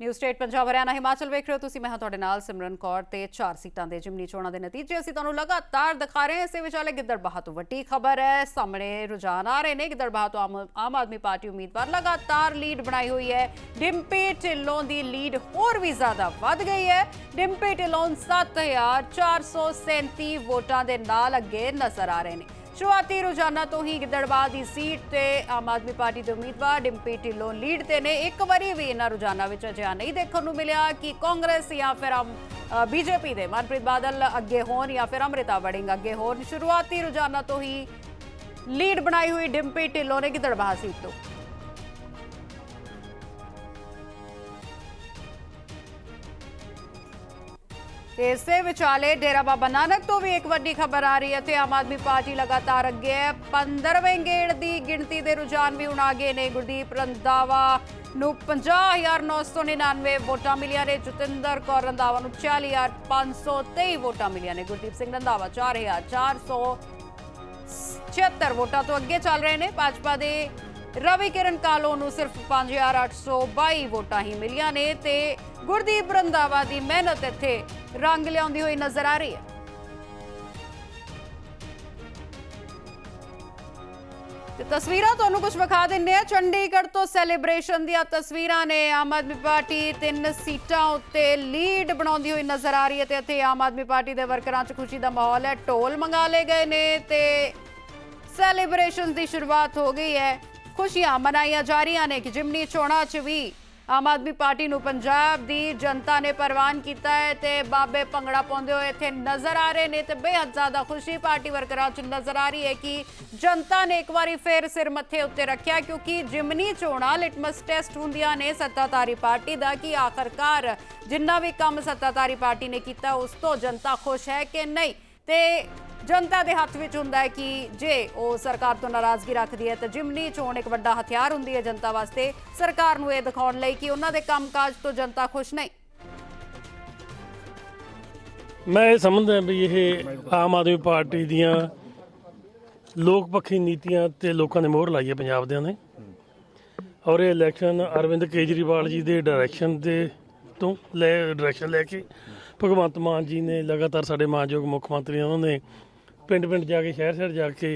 New state Punjab Haryana Himachal ਵੇਖ ਰਹੇ ਹੋ ਤੁਸੀਂ। ਮੈਂ ਹਾਂ ਤੁਹਾਡੇ ਨਾਲ ਸਿਮਰਨ ਕੌਰ ਤੇ ਚਾਰ ਸੀਟਾਂ ਦੇ ਜਿਮਨੀ ਚੋਣਾਂ ਦੇ ਨਤੀਜੇ। ਅਸੀਂ ਤੁਹਾਨੂੰ ਲਗਾਤਾਰ ਦਿਖਾ ਰਹੇ ਹਾਂ ਇਸੇ ਵਿਚਾਲੇ ਗਿੱਦੜਬਾਹਾ ਤੋਂ ਵੱਡੀ ਖਬਰ ਹੈ। ਸਾਹਮਣੇ ਰੁਝਾਨ ਆ ਰਹੇ ਨੇ। ਗਿੱਦੜਬਾਹਾ ਤੋਂ ਆਮ ਆਮ ਆਦਮੀ ਪਾਰਟੀ ਉਮੀਦਵਾਰ ਲਗਾਤਾਰ ਲੀਡ ਬਣਾਈ ਹੋਈ ਹੈ। ਡਿੰਪੀ ਢਿੱਲੋਂ ਦੀ ਲੀਡ ਹੋਰ ਵੀ ਜ਼ਿਆਦਾ ਵੱਧ ਗਈ ਹੈ। ਡਿੰਪੀ ਢਿੱਲੋਂ 7437 ਵੋਟਾਂ ਦੇ ਨਾਲ ਅੱਗੇ ਨਜ਼ਰ ਆ ਰਹੇ ਨੇ। ਸ਼ੁਰੂਆਤੀ ਰੁਝਾਨਾਂ ਤੋਂ ਹੀ ਗਿੱਦੜਬਾਹ ਦੀ ਸੀਟ ਤੇ ਆਮ ਆਦਮੀ ਪਾਰਟੀ ਦੇ ਉਮੀਦਵਾਰ ਡਿੰਪੀ ਢਿੱਲੋਂ ਲੀਡ ਤੇ ਨੇ। ਇੱਕ ਵਾਰੀ ਵੀ ਇਹਨਾਂ ਰੁਝਾਨਾਂ ਵਿੱਚ ਅਜਿਹਾ ਨਹੀਂ ਦੇਖਣ ਨੂੰ ਮਿਲਿਆ ਕਿ ਕਾਂਗਰਸ ਜਾਂ ਫਿਰ ਆਮ ਬੀਜੇਪੀ ਦੇ ਮਨਪ੍ਰੀਤ ਬਾਦਲ ਅੱਗੇ ਹੋਣ ਜਾਂ ਫਿਰ ਅੰਮ੍ਰਿਤਾ ਵੜਿੰਗ ਅੱਗੇ ਹੋਣ। ਸ਼ੁਰੂਆਤੀ ਰੁਝਾਨਾਂ ਤੋਂ ਹੀ ਲੀਡ ਬਣਾਈ ਹੋਈ ਡਿੰਪੀ ਢਿੱਲੋਂ ਨੇ ਗਿੱਦੜਬਾਹ ਸੀਟ ਤੋਂ। ਤੇ ਇਸੇ ਵਿਚਾਲੇ ਡੇਰਾ ਬਾਬਾ ਨਾਨਕ ਤੋਂ ਵੀ ਇੱਕ ਵੱਡੀ ਖਬਰ ਆ ਰਹੀ ਹੈ ਤੇ ਆਮ ਆਦਮੀ ਪਾਰਟੀ ਲਗਾਤਾਰ ਅੱਗੇ ਹੈ। 15ਵੇਂ ਗੇੜ ਦੀ ਗਿਣਤੀ ਦੇ ਰੁਝਾਨ ਵੀ ਹੁਣ ਆਗੇ ਨੇ। ਗੁਰਦੀਪ ਰੰਦਾਵਾ ਨੂੰ 50999 ਵੋਟਾਂ ਮਿਲੀਆਂ ਨੇ। ਜਤਿੰਦਰ ਕੌਰ ਰੰਦਾਵਾ ਨੂੰ 40523 ਵੋਟਾਂ ਮਿਲੀਆਂ ਨੇ। ਗੁਰਦੀਪ ਸਿੰਘ ਰੰਦਾਵਾ 4400 ਵੋਟਾਂ ਤੋਂ ਅੱਗੇ ਚੱਲ ਰਹੇ ਨੇ। ਭਾਜਪਾ ਦੇ ਰਵੀ ਕਿਰਨ ਕਾਲੋ ਨੂੰ ਸਿਰਫ 5822 ਵੋਟਾਂ ਹੀ ਮਿਲੀਆਂ ਨੇ ਤੇ ਗੁਰਦੀਪ ਰੰਦਾਵਾ ਦੀ ਮਿਹਨਤ ਇੱਥੇ ਰੰਗ ਲਿਆਉਂਦੀ ਹੋਈ ਨਜ਼ਰ ਆ ਰਹੀ ਹੈ। ਤੇ ਤਸਵੀਰਾਂ ਤੁਹਾਨੂੰ ਕੁਝ ਵਿਖਾ ਦਿੰਨੇ ਆ ਚੰਡੀਗੜ੍ਹ ਤੋਂ ਸੈਲੀਬ੍ਰੇਸ਼ਨ ਦੀਆਂ ਤਸਵੀਰਾਂ ਨੇ। ਆਮ ਆਦਮੀ ਪਾਰਟੀ ਤਿੰਨ ਸੀਟਾਂ ਉੱਤੇ ਲੀਡ ਬਣਾਉਂਦੀ ਹੋਈ ਨਜ਼ਰ ਆ ਰਹੀ ਹੈ ਤੇ ਇੱਥੇ ਆਮ ਆਦਮੀ ਪਾਰਟੀ ਦੇ ਵਰਕਰਾਂ 'ਚ ਖੁਸ਼ੀ ਦਾ ਮਾਹੌਲ ਹੈ। ਢੋਲ ਮੰਗਾ ਲਏ ਗਏ ਨੇ ਤੇ ਸੈਲੀਬ੍ਰੇਸ਼ਨ ਦੀ ਸ਼ੁਰੂਆਤ ਹੋ ਗਈ ਹੈ। ਖੁਸ਼ੀਆਂ ਮਨਾਈਆਂ ਜਾ ਰਹੀਆਂ ਨੇ ਕਿ ਜਿਮਨੀ ਚੋਣਾਂ 'ਚ ਵੀ ਆਮ ਆਦਮੀ ਪਾਰਟੀ ਨੂੰ ਪੰਜਾਬ ਦੀ ਜਨਤਾ ਨੇ ਪ੍ਰਵਾਨ ਕੀਤਾ ਹੈ ਤੇ ਬਾਬੇ ਭੰਗੜਾ ਪਾਉਂਦੇ ਹੋਏ ਇੱਥੇ ਨਜ਼ਰ ਆ ਰਹੇ ਨੇ ਤੇ ਬੇਹੱਦ ਜ਼ਿਆਦਾ ਖੁਸ਼ੀ ਪਾਰਟੀ ਵਰਕਰਾਂ 'ਚ ਨਜ਼ਰ ਆ ਰਹੀ ਹੈ ਕਿ ਜਨਤਾ ਨੇ ਇੱਕ ਵਾਰੀ ਫੇਰ ਸਿਰ ਮੱਥੇ ਉੱਤੇ ਰੱਖਿਆ ਕਿਉਂਕਿ ਜਿਮਨੀ ਚੋਣਾਂ ਲਿਟਮਸ ਟੈਸਟ ਹੁੰਦੀਆਂ ਨੇ ਸੱਤਾਧਾਰੀ ਪਾਰਟੀ ਦਾ ਕਿ ਆਖਰਕਾਰ ਜਿੰਨਾ ਵੀ ਕੰਮ ਸੱਤਾਧਾਰੀ ਪਾਰਟੀ ਨੇ ਕੀਤਾ ਉਸ ਤੋਂ ਜਨਤਾ ਖੁਸ਼ ਹੈ ਕਿ ਨਹੀਂ? ਤੇ ਜਨਤਾ ਦੇ ਹੱਥ ਵਿੱਚ ਹੁੰਦਾ ਹੈ ਕਿ ਜੇ ਉਹ ਸਰਕਾਰ ਤੋਂ ਨਾਰਾਜ਼ਗੀ ਰੱਖਦੀ ਹੈ ਤਾਂ ਜਿਮਨੀ ਚੋਣ ਇੱਕ ਵੱਡਾ ਹਥਿਆਰ ਹੁੰਦੀ ਹੈ ਜਨਤਾ ਵਾਸਤੇ। ਸਰਕਾਰ ਨੂੰ ਇਹ ਦਿਖਾਉਣ ਲਈ ਕਿ ਉਹਨਾਂ ਦੇ ਕੰਮਕਾਜ ਤੋਂ ਜਨਤਾ ਖੁਸ਼ ਨਹੀਂ। ਮੈਂ ਇਹ ਸਮਝਦਾ ਵੀ ਇਹ ਆਮ ਆਦਮੀ ਪਾਰਟੀ ਦੀਆਂ ਲੋਕ ਪੱਖੀ ਨੀਤੀਆਂ ਤੇ ਲੋਕਾਂ ਨੇ ਮੋਹਰ ਲਾਈ ਹੈ ਪੰਜਾਬ ਦੇ ਨੇ। ਔਰ ਇਹ ਇਲੈਕਸ਼ਨ ਅਰਵਿੰਦ ਕੇਜਰੀਵਾਲ ਜੀ ਦੇ ਡਾਇਰੈਕਸ਼ਨ ਦੇ ਤੋਂ ਲੈ ਡਾਇਰੈਕਸ਼ਨ ਲੈ ਕੇ ਭਗਵੰਤ ਮਾਨ ਜੀ ਨੇ ਲਗਾਤਾਰ ਸਾਡੇ ਮਾਨਯੋਗ ਮੁੱਖ ਮੰਤਰੀ ਉਹਨਾਂ ਨੇ ਪਿੰਡ ਪਿੰਡ ਜਾ ਕੇ ਸ਼ਹਿਰ ਸ਼ਹਿਰ ਜਾ ਕੇ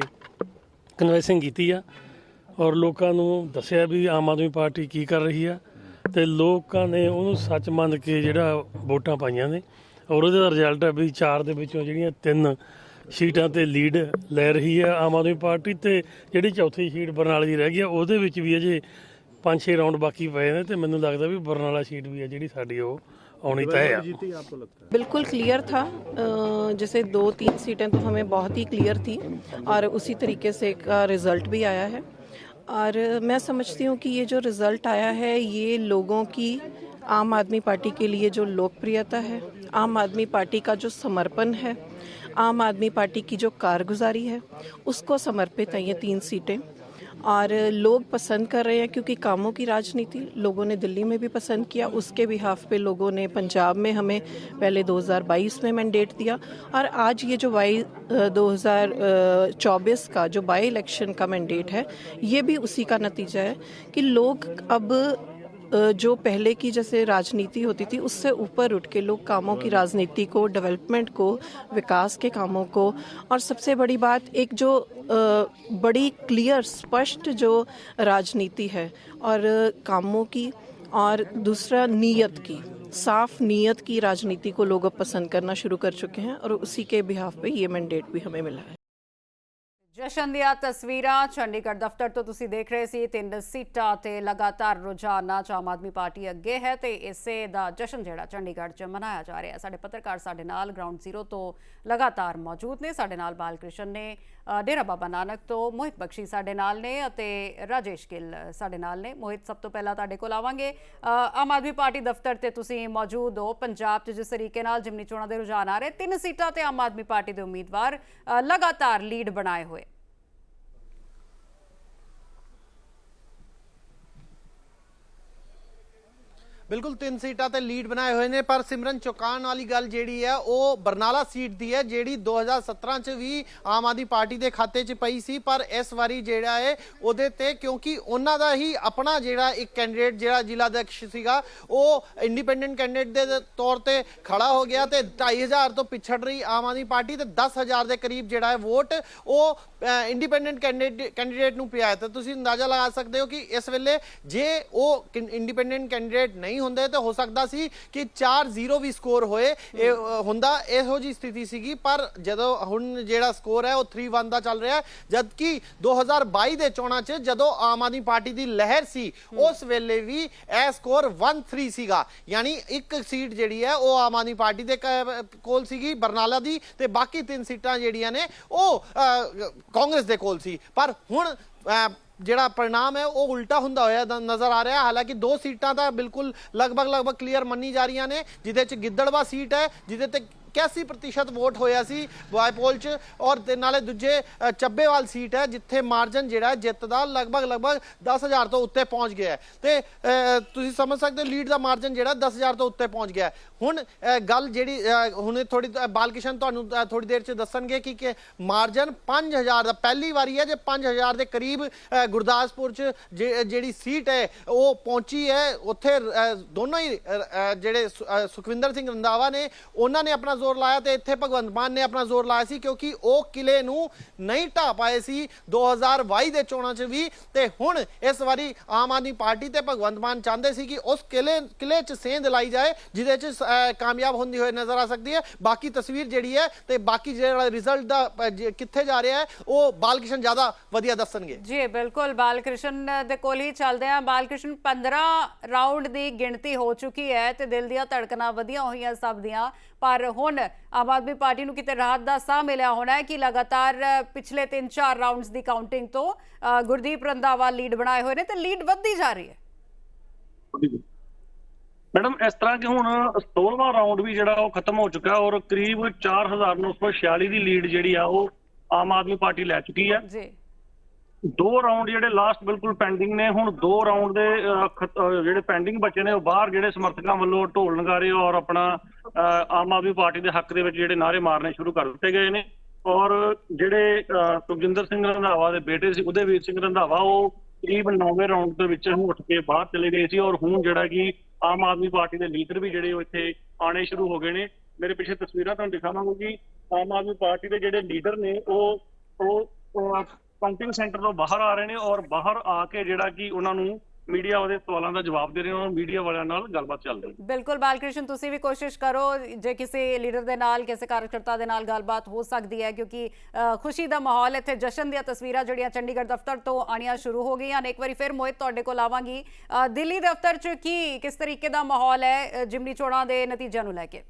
ਕਨਵੈਂਸਿੰਗ ਕੀਤੀ ਆ ਔਰ ਲੋਕਾਂ ਨੂੰ ਦੱਸਿਆ ਵੀ ਆਮ ਆਦਮੀ ਪਾਰਟੀ ਕੀ ਕਰ ਰਹੀ ਆ ਤੇ ਲੋਕਾਂ ਨੇ ਉਹਨੂੰ ਸੱਚ ਮੰਨ ਕੇ ਜਿਹੜਾ ਵੋਟਾਂ ਪਾਈਆਂ ਨੇ ਔਰ ਉਹਦਾ ਰਿਜ਼ਲਟ ਹੈ ਵੀ ਚਾਰ ਦੇ ਵਿੱਚੋਂ ਜਿਹੜੀਆਂ ਤਿੰਨ ਸੀਟਾਂ ਤੇ ਲੀਡ ਲੈ ਰਹੀ ਹੈ ਆਮ ਆਦਮੀ ਪਾਰਟੀ ਤੇ ਜਿਹੜੀ ਚੌਥੀ ਸੀਟ ਬਰਨਾਲੇ ਦੀ ਰਹਿ ਗਈ ਆ, ਉਹਦੇ ਵਿੱਚ ਵੀ ਅਜੇ 5-6 ਰਾਉਂਡ ਬਾਕੀ ਪਏ ਨੇ ਤੇ ਮੈਨੂੰ ਲੱਗਦਾ ਵੀ ਬਰਨਾਲਾ ਸੀਟ ਵੀ ਹੈ ਜਿਹੜੀ ਸਾਡੀ ਉਹ होनी तय है बिल्कुल क्लियर था। जैसे दो तीन सीटें तो हमें बहुत ही क्लियर थी और उसी तरीके से का रिज़ल्ट भी आया है। और मैं समझती हूँ कि ये जो रिज़ल्ट आया है ये लोगों की आम आदमी पार्टी के लिए जो लोकप्रियता है आम आदमी पार्टी का जो समर्पण है आम आदमी पार्टी की जो कारगुजारी है उसको समर्पित है ये तीन सीटें। और लोग पसंद कर रहे हैं क्योंकि कामों की राजनीति लोगों ने दिल्ली में भी पसंद किया। उसके बिहाफ पे लोगों ने पंजाब में हमें पहले 2022 में मैंडेट दिया और आज ये जो बाई दो का जो बाई इलेक्शन का मैंडेट है, ये भी उसी का नतीजा है कि लोग अब जो पहले की जैसे राजनीति होती थी, उससे ऊपर उठ के लोग कामों की राजनीति को डेवलपमेंट को, विकास के कामों को। और सबसे बड़ी बात, एक जो बड़ी क्लियर स्पष्ट जो राजनीति है, और कामों की, और दूसरा नीयत की, साफ़ नीयत की राजनीति को लोग अब पसंद करना शुरू कर चुके हैं, और उसी के बिहाफ पे ये मैंडेट भी हमें मिला है। ਜਸ਼ਨ ਦੀਆਂ ਤਸਵੀਰਾਂ, ਚੰਡੀਗੜ੍ਹ ਦਫ਼ਤਰ ਤੋਂ ਤੁਸੀਂ ਦੇਖ ਰਹੇ ਸੀ, ਤਿੰਨ ਸੀਟਾਂ ਤੇ ਲਗਾਤਾਰ ਰੁਝਾਨਾਂ ਚ ਆਮ ਆਦਮੀ ਪਾਰਟੀ ਅੱਗੇ ਹੈ ਤੇ ਇਸੇ ਦਾ ਜਸ਼ਨ ਜਿਹੜਾ ਚੰਡੀਗੜ੍ਹ ਚ ਮਨਾਇਆ ਜਾ ਰਿਹਾ ਸਾਡੇ ਪੱਤਰਕਾਰ ਸਾਡੇ ਨਾਲ ਗਰਾਊਂਡ ਜ਼ੀਰੋ ਤੋਂ ਲਗਾਤਾਰ ਮੌਜੂਦ ਨੇ। ਸਾਡੇ ਨਾਲ ਬਾਲਕ੍ਰਿਸ਼ਨ ਨੇ ਡੇਰਾ ਬਾਬਾ ਨਾਨਕ ਤੋਂ ਮੋਹਿਤ ਬਖਸ਼ੀ ਸਾਡੇ ਨਾਲ ਨੇ ਅਤੇ ਰਾਜੇਸ਼ ਗਿੱਲ ਸਾਡੇ ਨਾਲ ਨੇ। ਮੋਹਿਤ, ਸਭ ਤੋਂ ਪਹਿਲਾਂ ਤੁਹਾਡੇ ਕੋਲ ਆਵਾਂਗੇ। ਆਮ ਆਦਮੀ ਪਾਰਟੀ ਦਫ਼ਤਰ ਤੇ ਤੁਸੀਂ ਮੌਜੂਦ ਹੋ, ਪੰਜਾਬ 'ਚ ਜਿਸ ਤਰੀਕੇ ਨਾਲ ਜਿਮਨੀ ਚੋਣਾਂ ਦੇ ਰੁਝਾਨ ਆ ਰਹੇ, ਤਿੰਨ ਸੀਟਾਂ ਤੇ ਆਮ ਆਦਮੀ ਪਾਰਟੀ ਦੇ ਉਮੀਦਵਾਰ ਲਗਾਤਾਰ ਲੀਡ ਬਣਾਏ ਹੋਏ ਬਿਲਕੁਲ ਤਿੰਨ ਸੀਟਾਂ ਤੇ ਲੀਡ ਬਣਾਏ ਹੋਏ ਨੇ, ਪਰ ਸਿਮਰਨ ਚੌਕਾਨ ਵਾਲੀ ਗੱਲ ਜਿਹੜੀ ਹੈ, ਉਹ ਬਰਨਾਲਾ ਸੀਟ ਦੀ ਹੈ, ਜਿਹੜੀ 2017 ਚ ਵੀ ਆਮ ਆਦਮੀ ਪਾਰਟੀ ਦੇ ਖਾਤੇ 'ਚ ਪਈ ਸੀ, ਪਰ ਇਸ ਵਾਰੀ ਜਿਹੜਾ ਹੈ, ਉਹਦੇ ਤੇ ਕਿਉਂਕਿ ਉਹਨਾਂ ਦਾ ਹੀ ਆਪਣਾ ਜਿਹੜਾ ਇੱਕ ਕੈਂਡੀਡੇਟ ਜਿਹੜਾ ਜ਼ਿਲ੍ਹਾ ਅਧਿਕਸ਼ ਸੀਗਾ, ਉਹ ਇੰਡੀਪੈਂਡੈਂਟ ਕੈਂਡੀਡੇਟ ਦੇ ਤੌਰ ਤੇ ਖੜਾ ਹੋ ਗਿਆ ਤੇ 2500 ਤੋਂ ਪਿਛੜ ਰਹੀ ਆਮ ਆਦਮੀ ਪਾਰਟੀ ਤੇ 10000 ਦੇ ਕਰੀਬ ਜਿਹੜਾ ਹੈ ਵੋਟ, ਉਹ ਇੰਡੀਪੈਂਡੈਂਟ ਕੈਂਡੀਡੇਟ ਨੂੰ ਪਿਆ ਹੈ। ਤਾਂ ਤੁਸੀਂ ਅੰਦਾਜ਼ਾ ਲਗਾ ਸਕਦੇ ਹੋ ਕਿ ਇਸ ਵੇਲੇ ਜੇ ਉਹ ਇੰਡੀਪੈਂਡੈਂਟ ਕੈਂਡੀਡੇਟ ਨਹੀਂ ਹੁੰਦੇ, ਤਾਂ ਹੋ ਸਕਦਾ ਸੀ ਕਿ 4-0 ਵੀ ਸਕੋਰ ਹੋਏ। ਇਹ ਹੁੰਦਾ ਇਹੋ ਜੀ ਸਥਿਤੀ ਸੀਗੀ, ਪਰ ਜਦੋਂ ਹੁਣ ਜਿਹੜਾ ਸਕੋਰ ਹੈ, ਉਹ 3-1 ਦਾ ਚੱਲ ਰਿਹਾ ਹੈ। ਜਦਕਿ 2022 ਦੇ ਚੋਣਾਂ 'ਚ ਜਦੋਂ ਆਮ ਆਦਮੀ ਪਾਰਟੀ ਦੀ ਲਹਿਰ ਸੀ, ਉਸ ਵੇਲੇ ਵੀ ਇਹ ਸਕੋਰ 1-3 ਸੀਗਾ। ਯਾਨੀ ਇੱਕ ਸੀਟ ਜਿਹੜੀ ਹੈ, ਉਹ ਆਮ ਆਦਮੀ ਪਾਰਟੀ ਦੇ ਕੋਲ ਸੀਗੀ, ਬਰਨਾਲਾ ਦੀ, ਤੇ ਬਾਕੀ ਤਿੰਨ ਸੀਟਾਂ ਜਿਹੜੀਆਂ ਨੇ, ਉਹ ਕਾਂਗਰਸ ਦੇ ਕੋਲ ਸੀ। ਪਰ ਹੁਣ ਜਿਹੜਾ ਪ੍ਰਣਾਮ ਹੈ, ਉਹ ਉਲਟਾ ਹੁੰਦਾ ਹੋਇਆ ਨਜ਼ਰ ਆ ਰਿਹਾ। ਹਾਲਾਂਕਿ ਦੋ ਸੀਟਾਂ ਤਾਂ ਬਿਲਕੁਲ ਲਗਭਗ ਲਗਭਗ ਕਲੀਅਰ ਮੰਨੀ ਜਾ ਰਹੀਆਂ ਨੇ, ਜਿਹਦੇ ਚ ਗਿੱਦੜਵਾ ਸੀਟ ਹੈ, ਜਿਹਦੇ ਤੇ 81% ਵੋਟ ਹੋਇਆ ਸੀ ਵਾਈਪੋਲ ਚ ਔਰ ਤੇ ਨਾਲੇ ਦੂਜੇ ਚੱਬੇਵਾਲ ਸੀਟ ਹੈ ਜਿੱਥੇ ਮਾਰਜਨ ਜਿਹੜਾ ਹੈ ਜਿੱਤ ਦਾ ਲਗਭਗ ਲਗਭਗ 10000 ਤੋਂ ਉੱਤੇ ਪਹੁੰਚ ਗਿਆ ਹੈ। ਤੇ ਤੁਸੀਂ ਸਮਝ ਸਕਦੇ ਹੋ ਲੀਡ ਦਾ ਮਾਰਜਨ ਜਿਹੜਾ 10000 ਤੋਂ ਉੱਤੇ ਪਹੁੰਚ ਗਿਆ ਹੁਣ ਗੱਲ ਜਿਹੜੀ ਹੁਣ ਥੋੜੀ ਬਾਲਕਿਸ਼ਨ ਤੁਹਾਨੂੰ ਥੋੜੀ ਦੇਰ ਚ ਦੱਸਣਗੇ ਕਿ ਕਿ ਮਾਰਜਨ 5000 ਦਾ ਪਹਿਲੀ ਵਾਰੀ ਹੈ ਜੇ 5000 ਦੇ ਕਰੀਬ ਗੁਰਦਾਸਪੁਰ ਚ ਜੇ- ਜਿਹੜੀ ਸੀਟ ਹੈ ਉਹ ਪਹੁੰਚੀ ਹੈ। ਉੱਥੇ ਦੋਨੋਂ ਹੀ ਜਿਹੜੇ ਸੁ- ਸੁਖਵਿੰਦਰ ਸਿੰਘ ਰੰਧਾਵਾ ਨੇ, ਉਹਨਾਂ ਨੇ ਆਪਣਾ ਜ਼ੋਰ ਲਾਇਆ ਤੇ ਇੱਥੇ ਭਗਵੰਤ ਮਾਨ ਨੇ ਆਪਣਾ ਜ਼ੋਰ ਲਾਇਆ ਸੀ ਕਿਉਂਕਿ ਉਹ ਕਿਲੇ ਨੂੰ ਨਹੀਂ ਢਾ ਪਾਏ ਸੀ 2022 ਦੇ ਚੋਣਾਂ 'ਚ ਵੀ। ਤੇ ਹੁਣ ਇਸ ਵਾਰੀ ਆਮ ਆਦਮੀ ਪਾਰਟੀ ਤੇ ਭਗਵੰਤ ਮਾਨ ਚਾਹੁੰਦੇ ਸੀ ਕਿ ਉਸ ਕਿਲੇ ਕਿਲੇ 'ਚ ਸੇਂਧ ਲਾਈ ਜਾਏ, ਜਿਹਦੇ 'ਚ ਕਾਮਯਾਬ ਹੁੰਦੀ ਹੋਈ ਨਜ਼ਰ ਆ ਸਕਦੀ ਹੈ। ਬਾਕੀ ਤਸਵੀਰ ਜਿਹੜੀ ਹੈ ਤੇ ਬਾਕੀ ਜਿਹੜਾ ਰਿਜ਼ਲਟ ਦਾ ਕਿੱਥੇ ਜਾ ਰਿਹਾ ਹੈ, ਉਹ ਬਾਲਕ੍ਰਿਸ਼ਨ ਜ਼ਿਆਦਾ ਵਧੀਆ ਦੱਸਣਗੇ। ਜੀ, ਬਿਲਕੁਲ। ਬਾਲਕ੍ਰਿਸ਼ਨ ਦੇ ਕੋਲ ਹੀ ਚੱਲਦੇ ਆ ਬਾਲਕ੍ਰਿਸ਼ਨ 15 ਰਾਉਂਡ ਦੀ ਗਿਣਤੀ ਹੋ ਚੁੱਕੀ ਹੈ ਤੇ ਦਿਲ ਦੀਆਂ ਧੜਕਣਾਂ ਵਧੀਆਂ ਹੋਈਆਂ ਸਭ ਦੀਆਂ। ਪਰ ਹੁਣ ਆਮ ਆਦਮੀ ਪਾਰਟੀ ਨੂੰ ਕਿਤੇ ਰਾਹਤ ਦਾ ਸਾਹ ਮਿਲਿਆ ਹੋਣਾ ਹੈ ਕਿ ਲਗਾਤਾਰ ਪਿਛਲੇ 3-4 ਰਾਉਂਡਸ ਦੀ ਕਾਊਂਟਿੰਗ ਤੋਂ ਗੁਰਦੀਪ ਰੰਧਾਵਾ ਲੀਡ ਬਣਾਏ ਹੋਏ ਨੇ ਤੇ ਲੀਡ ਵੱਧਦੀ ਜਾ ਰਹੀ ਹੈ। ਮੈਡਮ ਇਸ ਤਰ੍ਹਾਂ ਕਿ ਹੁਣ 16ਵਾਂ ਰਾਉਂਡ ਵੀ ਜਿਹੜਾ ਉਹ ਖਤਮ ਹੋ ਚੁੱਕਾ ਔਰ ਕਰੀਬ 4946 ਦੀ ਲੀਡ ਜਿਹੜੀ ਆ ਉਹ ਆਮ ਆਦਮੀ ਪਾਰਟੀ ਲੈ ਚੁੱਕੀ ਹੈ। ਜੀ। ਦੋ ਰਾਉਂਡ ਜਿਹੜੇ ਲਾਸਟ ਬਿਲਕੁਲ ਪੈਂਡਿੰਗ ਨੇ ਹੁਣ ਦੋ ਰਾਉਂਡ ਦੇ ਜਿਹੜੇ ਪੈਂਡਿੰਗ ਬਚੇ ਨੇ ਉਹ ਬਾਹਰ ਜਿਹੜੇ ਸਮਰਥਕਾਂ ਵੱਲੋਂ ਢੋਲ ਨਗਾਰੇ ਔਰ ਆਪਣਾ ਆਮ ਆਦਮੀ ਪਾਰਟੀ ਦੇ ਹੱਕ ਦੇ ਵਿੱਚ ਜਿਹੜੇ ਨਾਅਰੇ ਮਾਰਨੇ ਸ਼ੁਰੂ ਕਰ ਦਿੱਤੇ ਗਏ ਨੇ ਔਰ ਜਿਹੜੇ ਸੁਖਜਿੰਦਰ ਸਿੰਘ ਰੰਧਾਵਾ ਦੇ ਬੇਟੇ ਸੀ, ਉਦੇਵੀਰ ਸਿੰਘ ਰੰਧਾਵਾ, ਉਹ ਕਰੀਬ 9ਵੇਂ ਰਾਉਂਡ ਦੇ ਵਿੱਚ ਉੱਠ ਕੇ ਬਾਹਰ ਚਲੇ ਗਏ ਸੀ ਔਰ ਹੁਣ ਜਿਹੜਾ ਕਿ ਆਮ ਆਦਮੀ ਪਾਰਟੀ ਦੇ ਲੀਡਰ ਵੀ ਜਿਹੜੇ ਉਹ ਇੱਥੇ ਆਣੇ ਸ਼ੁਰੂ ਹੋ ਗਏ ਨੇ। ਮੇਰੇ ਪਿੱਛੇ ਤਸਵੀਰਾਂ ਤੁਹਾਨੂੰ ਦਿਖਾਵਾਂਗਾ। ਕਿ ਆਮ ਆਦਮੀ ਪਾਰਟੀ ਦੇ ਜਿਹੜੇ ਲੀਡਰ ਨੇ, ਉਹ ਉਹ ਕਾਊਂਟਿੰਗ ਸੈਂਟਰ ਤੋਂ ਬਾਹਰ ਆ ਰਹੇ ਨੇ ਔਰ ਬਾਹਰ ਆ ਕੇ ਜਿਹੜਾ ਕਿ ਉਹਨਾਂ ਨੂੰ ਮੀਡੀਆ ਵਾਲੇ ਸਵਾਲਾਂ ਦਾ ਜਵਾਬ ਦੇ ਰਹੇ ਨੇ ਔਰ ਮੀਡੀਆ ਵਾਲਿਆਂ ਨਾਲ ਗੱਲਬਾਤ ਚੱਲ ਰਹੀ ਹੈ। ਬਿਲਕੁਲ ਬਾਲਕ੍ਰਿਸ਼ਨ, ਤੁਸੀਂ ਵੀ ਕੋਸ਼ਿਸ਼ ਕਰੋ, ਜੇ ਕਿਸੇ ਲੀਡਰ ਦੇ ਨਾਲ, ਕਿਸੇ ਕਾਰਜਕਰਤਾ ਦੇ ਨਾਲ ਗੱਲਬਾਤ ਹੋ ਸਕਦੀ ਹੈ, ਕਿਉਂਕਿ ਖੁਸ਼ੀ ਦਾ ਮਾਹੌਲ ਇੱਥੇ ਜਸ਼ਨ ਦੀਆਂ ਤਸਵੀਰਾਂ ਜਿਹੜੀਆਂ ਚੰਡੀਗੜ੍ਹ ਦਫ਼ਤਰ ਤੋਂ ਆਣੀਆਂ ਸ਼ੁਰੂ ਹੋ ਗਈਆਂ ਨੇ। ਇੱਕ ਵਾਰੀ ਫਿਰ ਮੋਹਿਤ ਤੁਹਾਡੇ ਕੋਲ ਆਵਾਂਗੀ। ਦਿੱਲੀ ਦਫ਼ਤਰ 'ਚ ਕੀ, ਕਿਸ ਤਰੀਕੇ ਦਾ ਮਾਹੌਲ ਹੈ ਜਿਮਨੀ ਚੋਣਾਂ ਦੇ ਨਤੀਜਿਆਂ ਨੂੰ ਲੈ ਕੇ?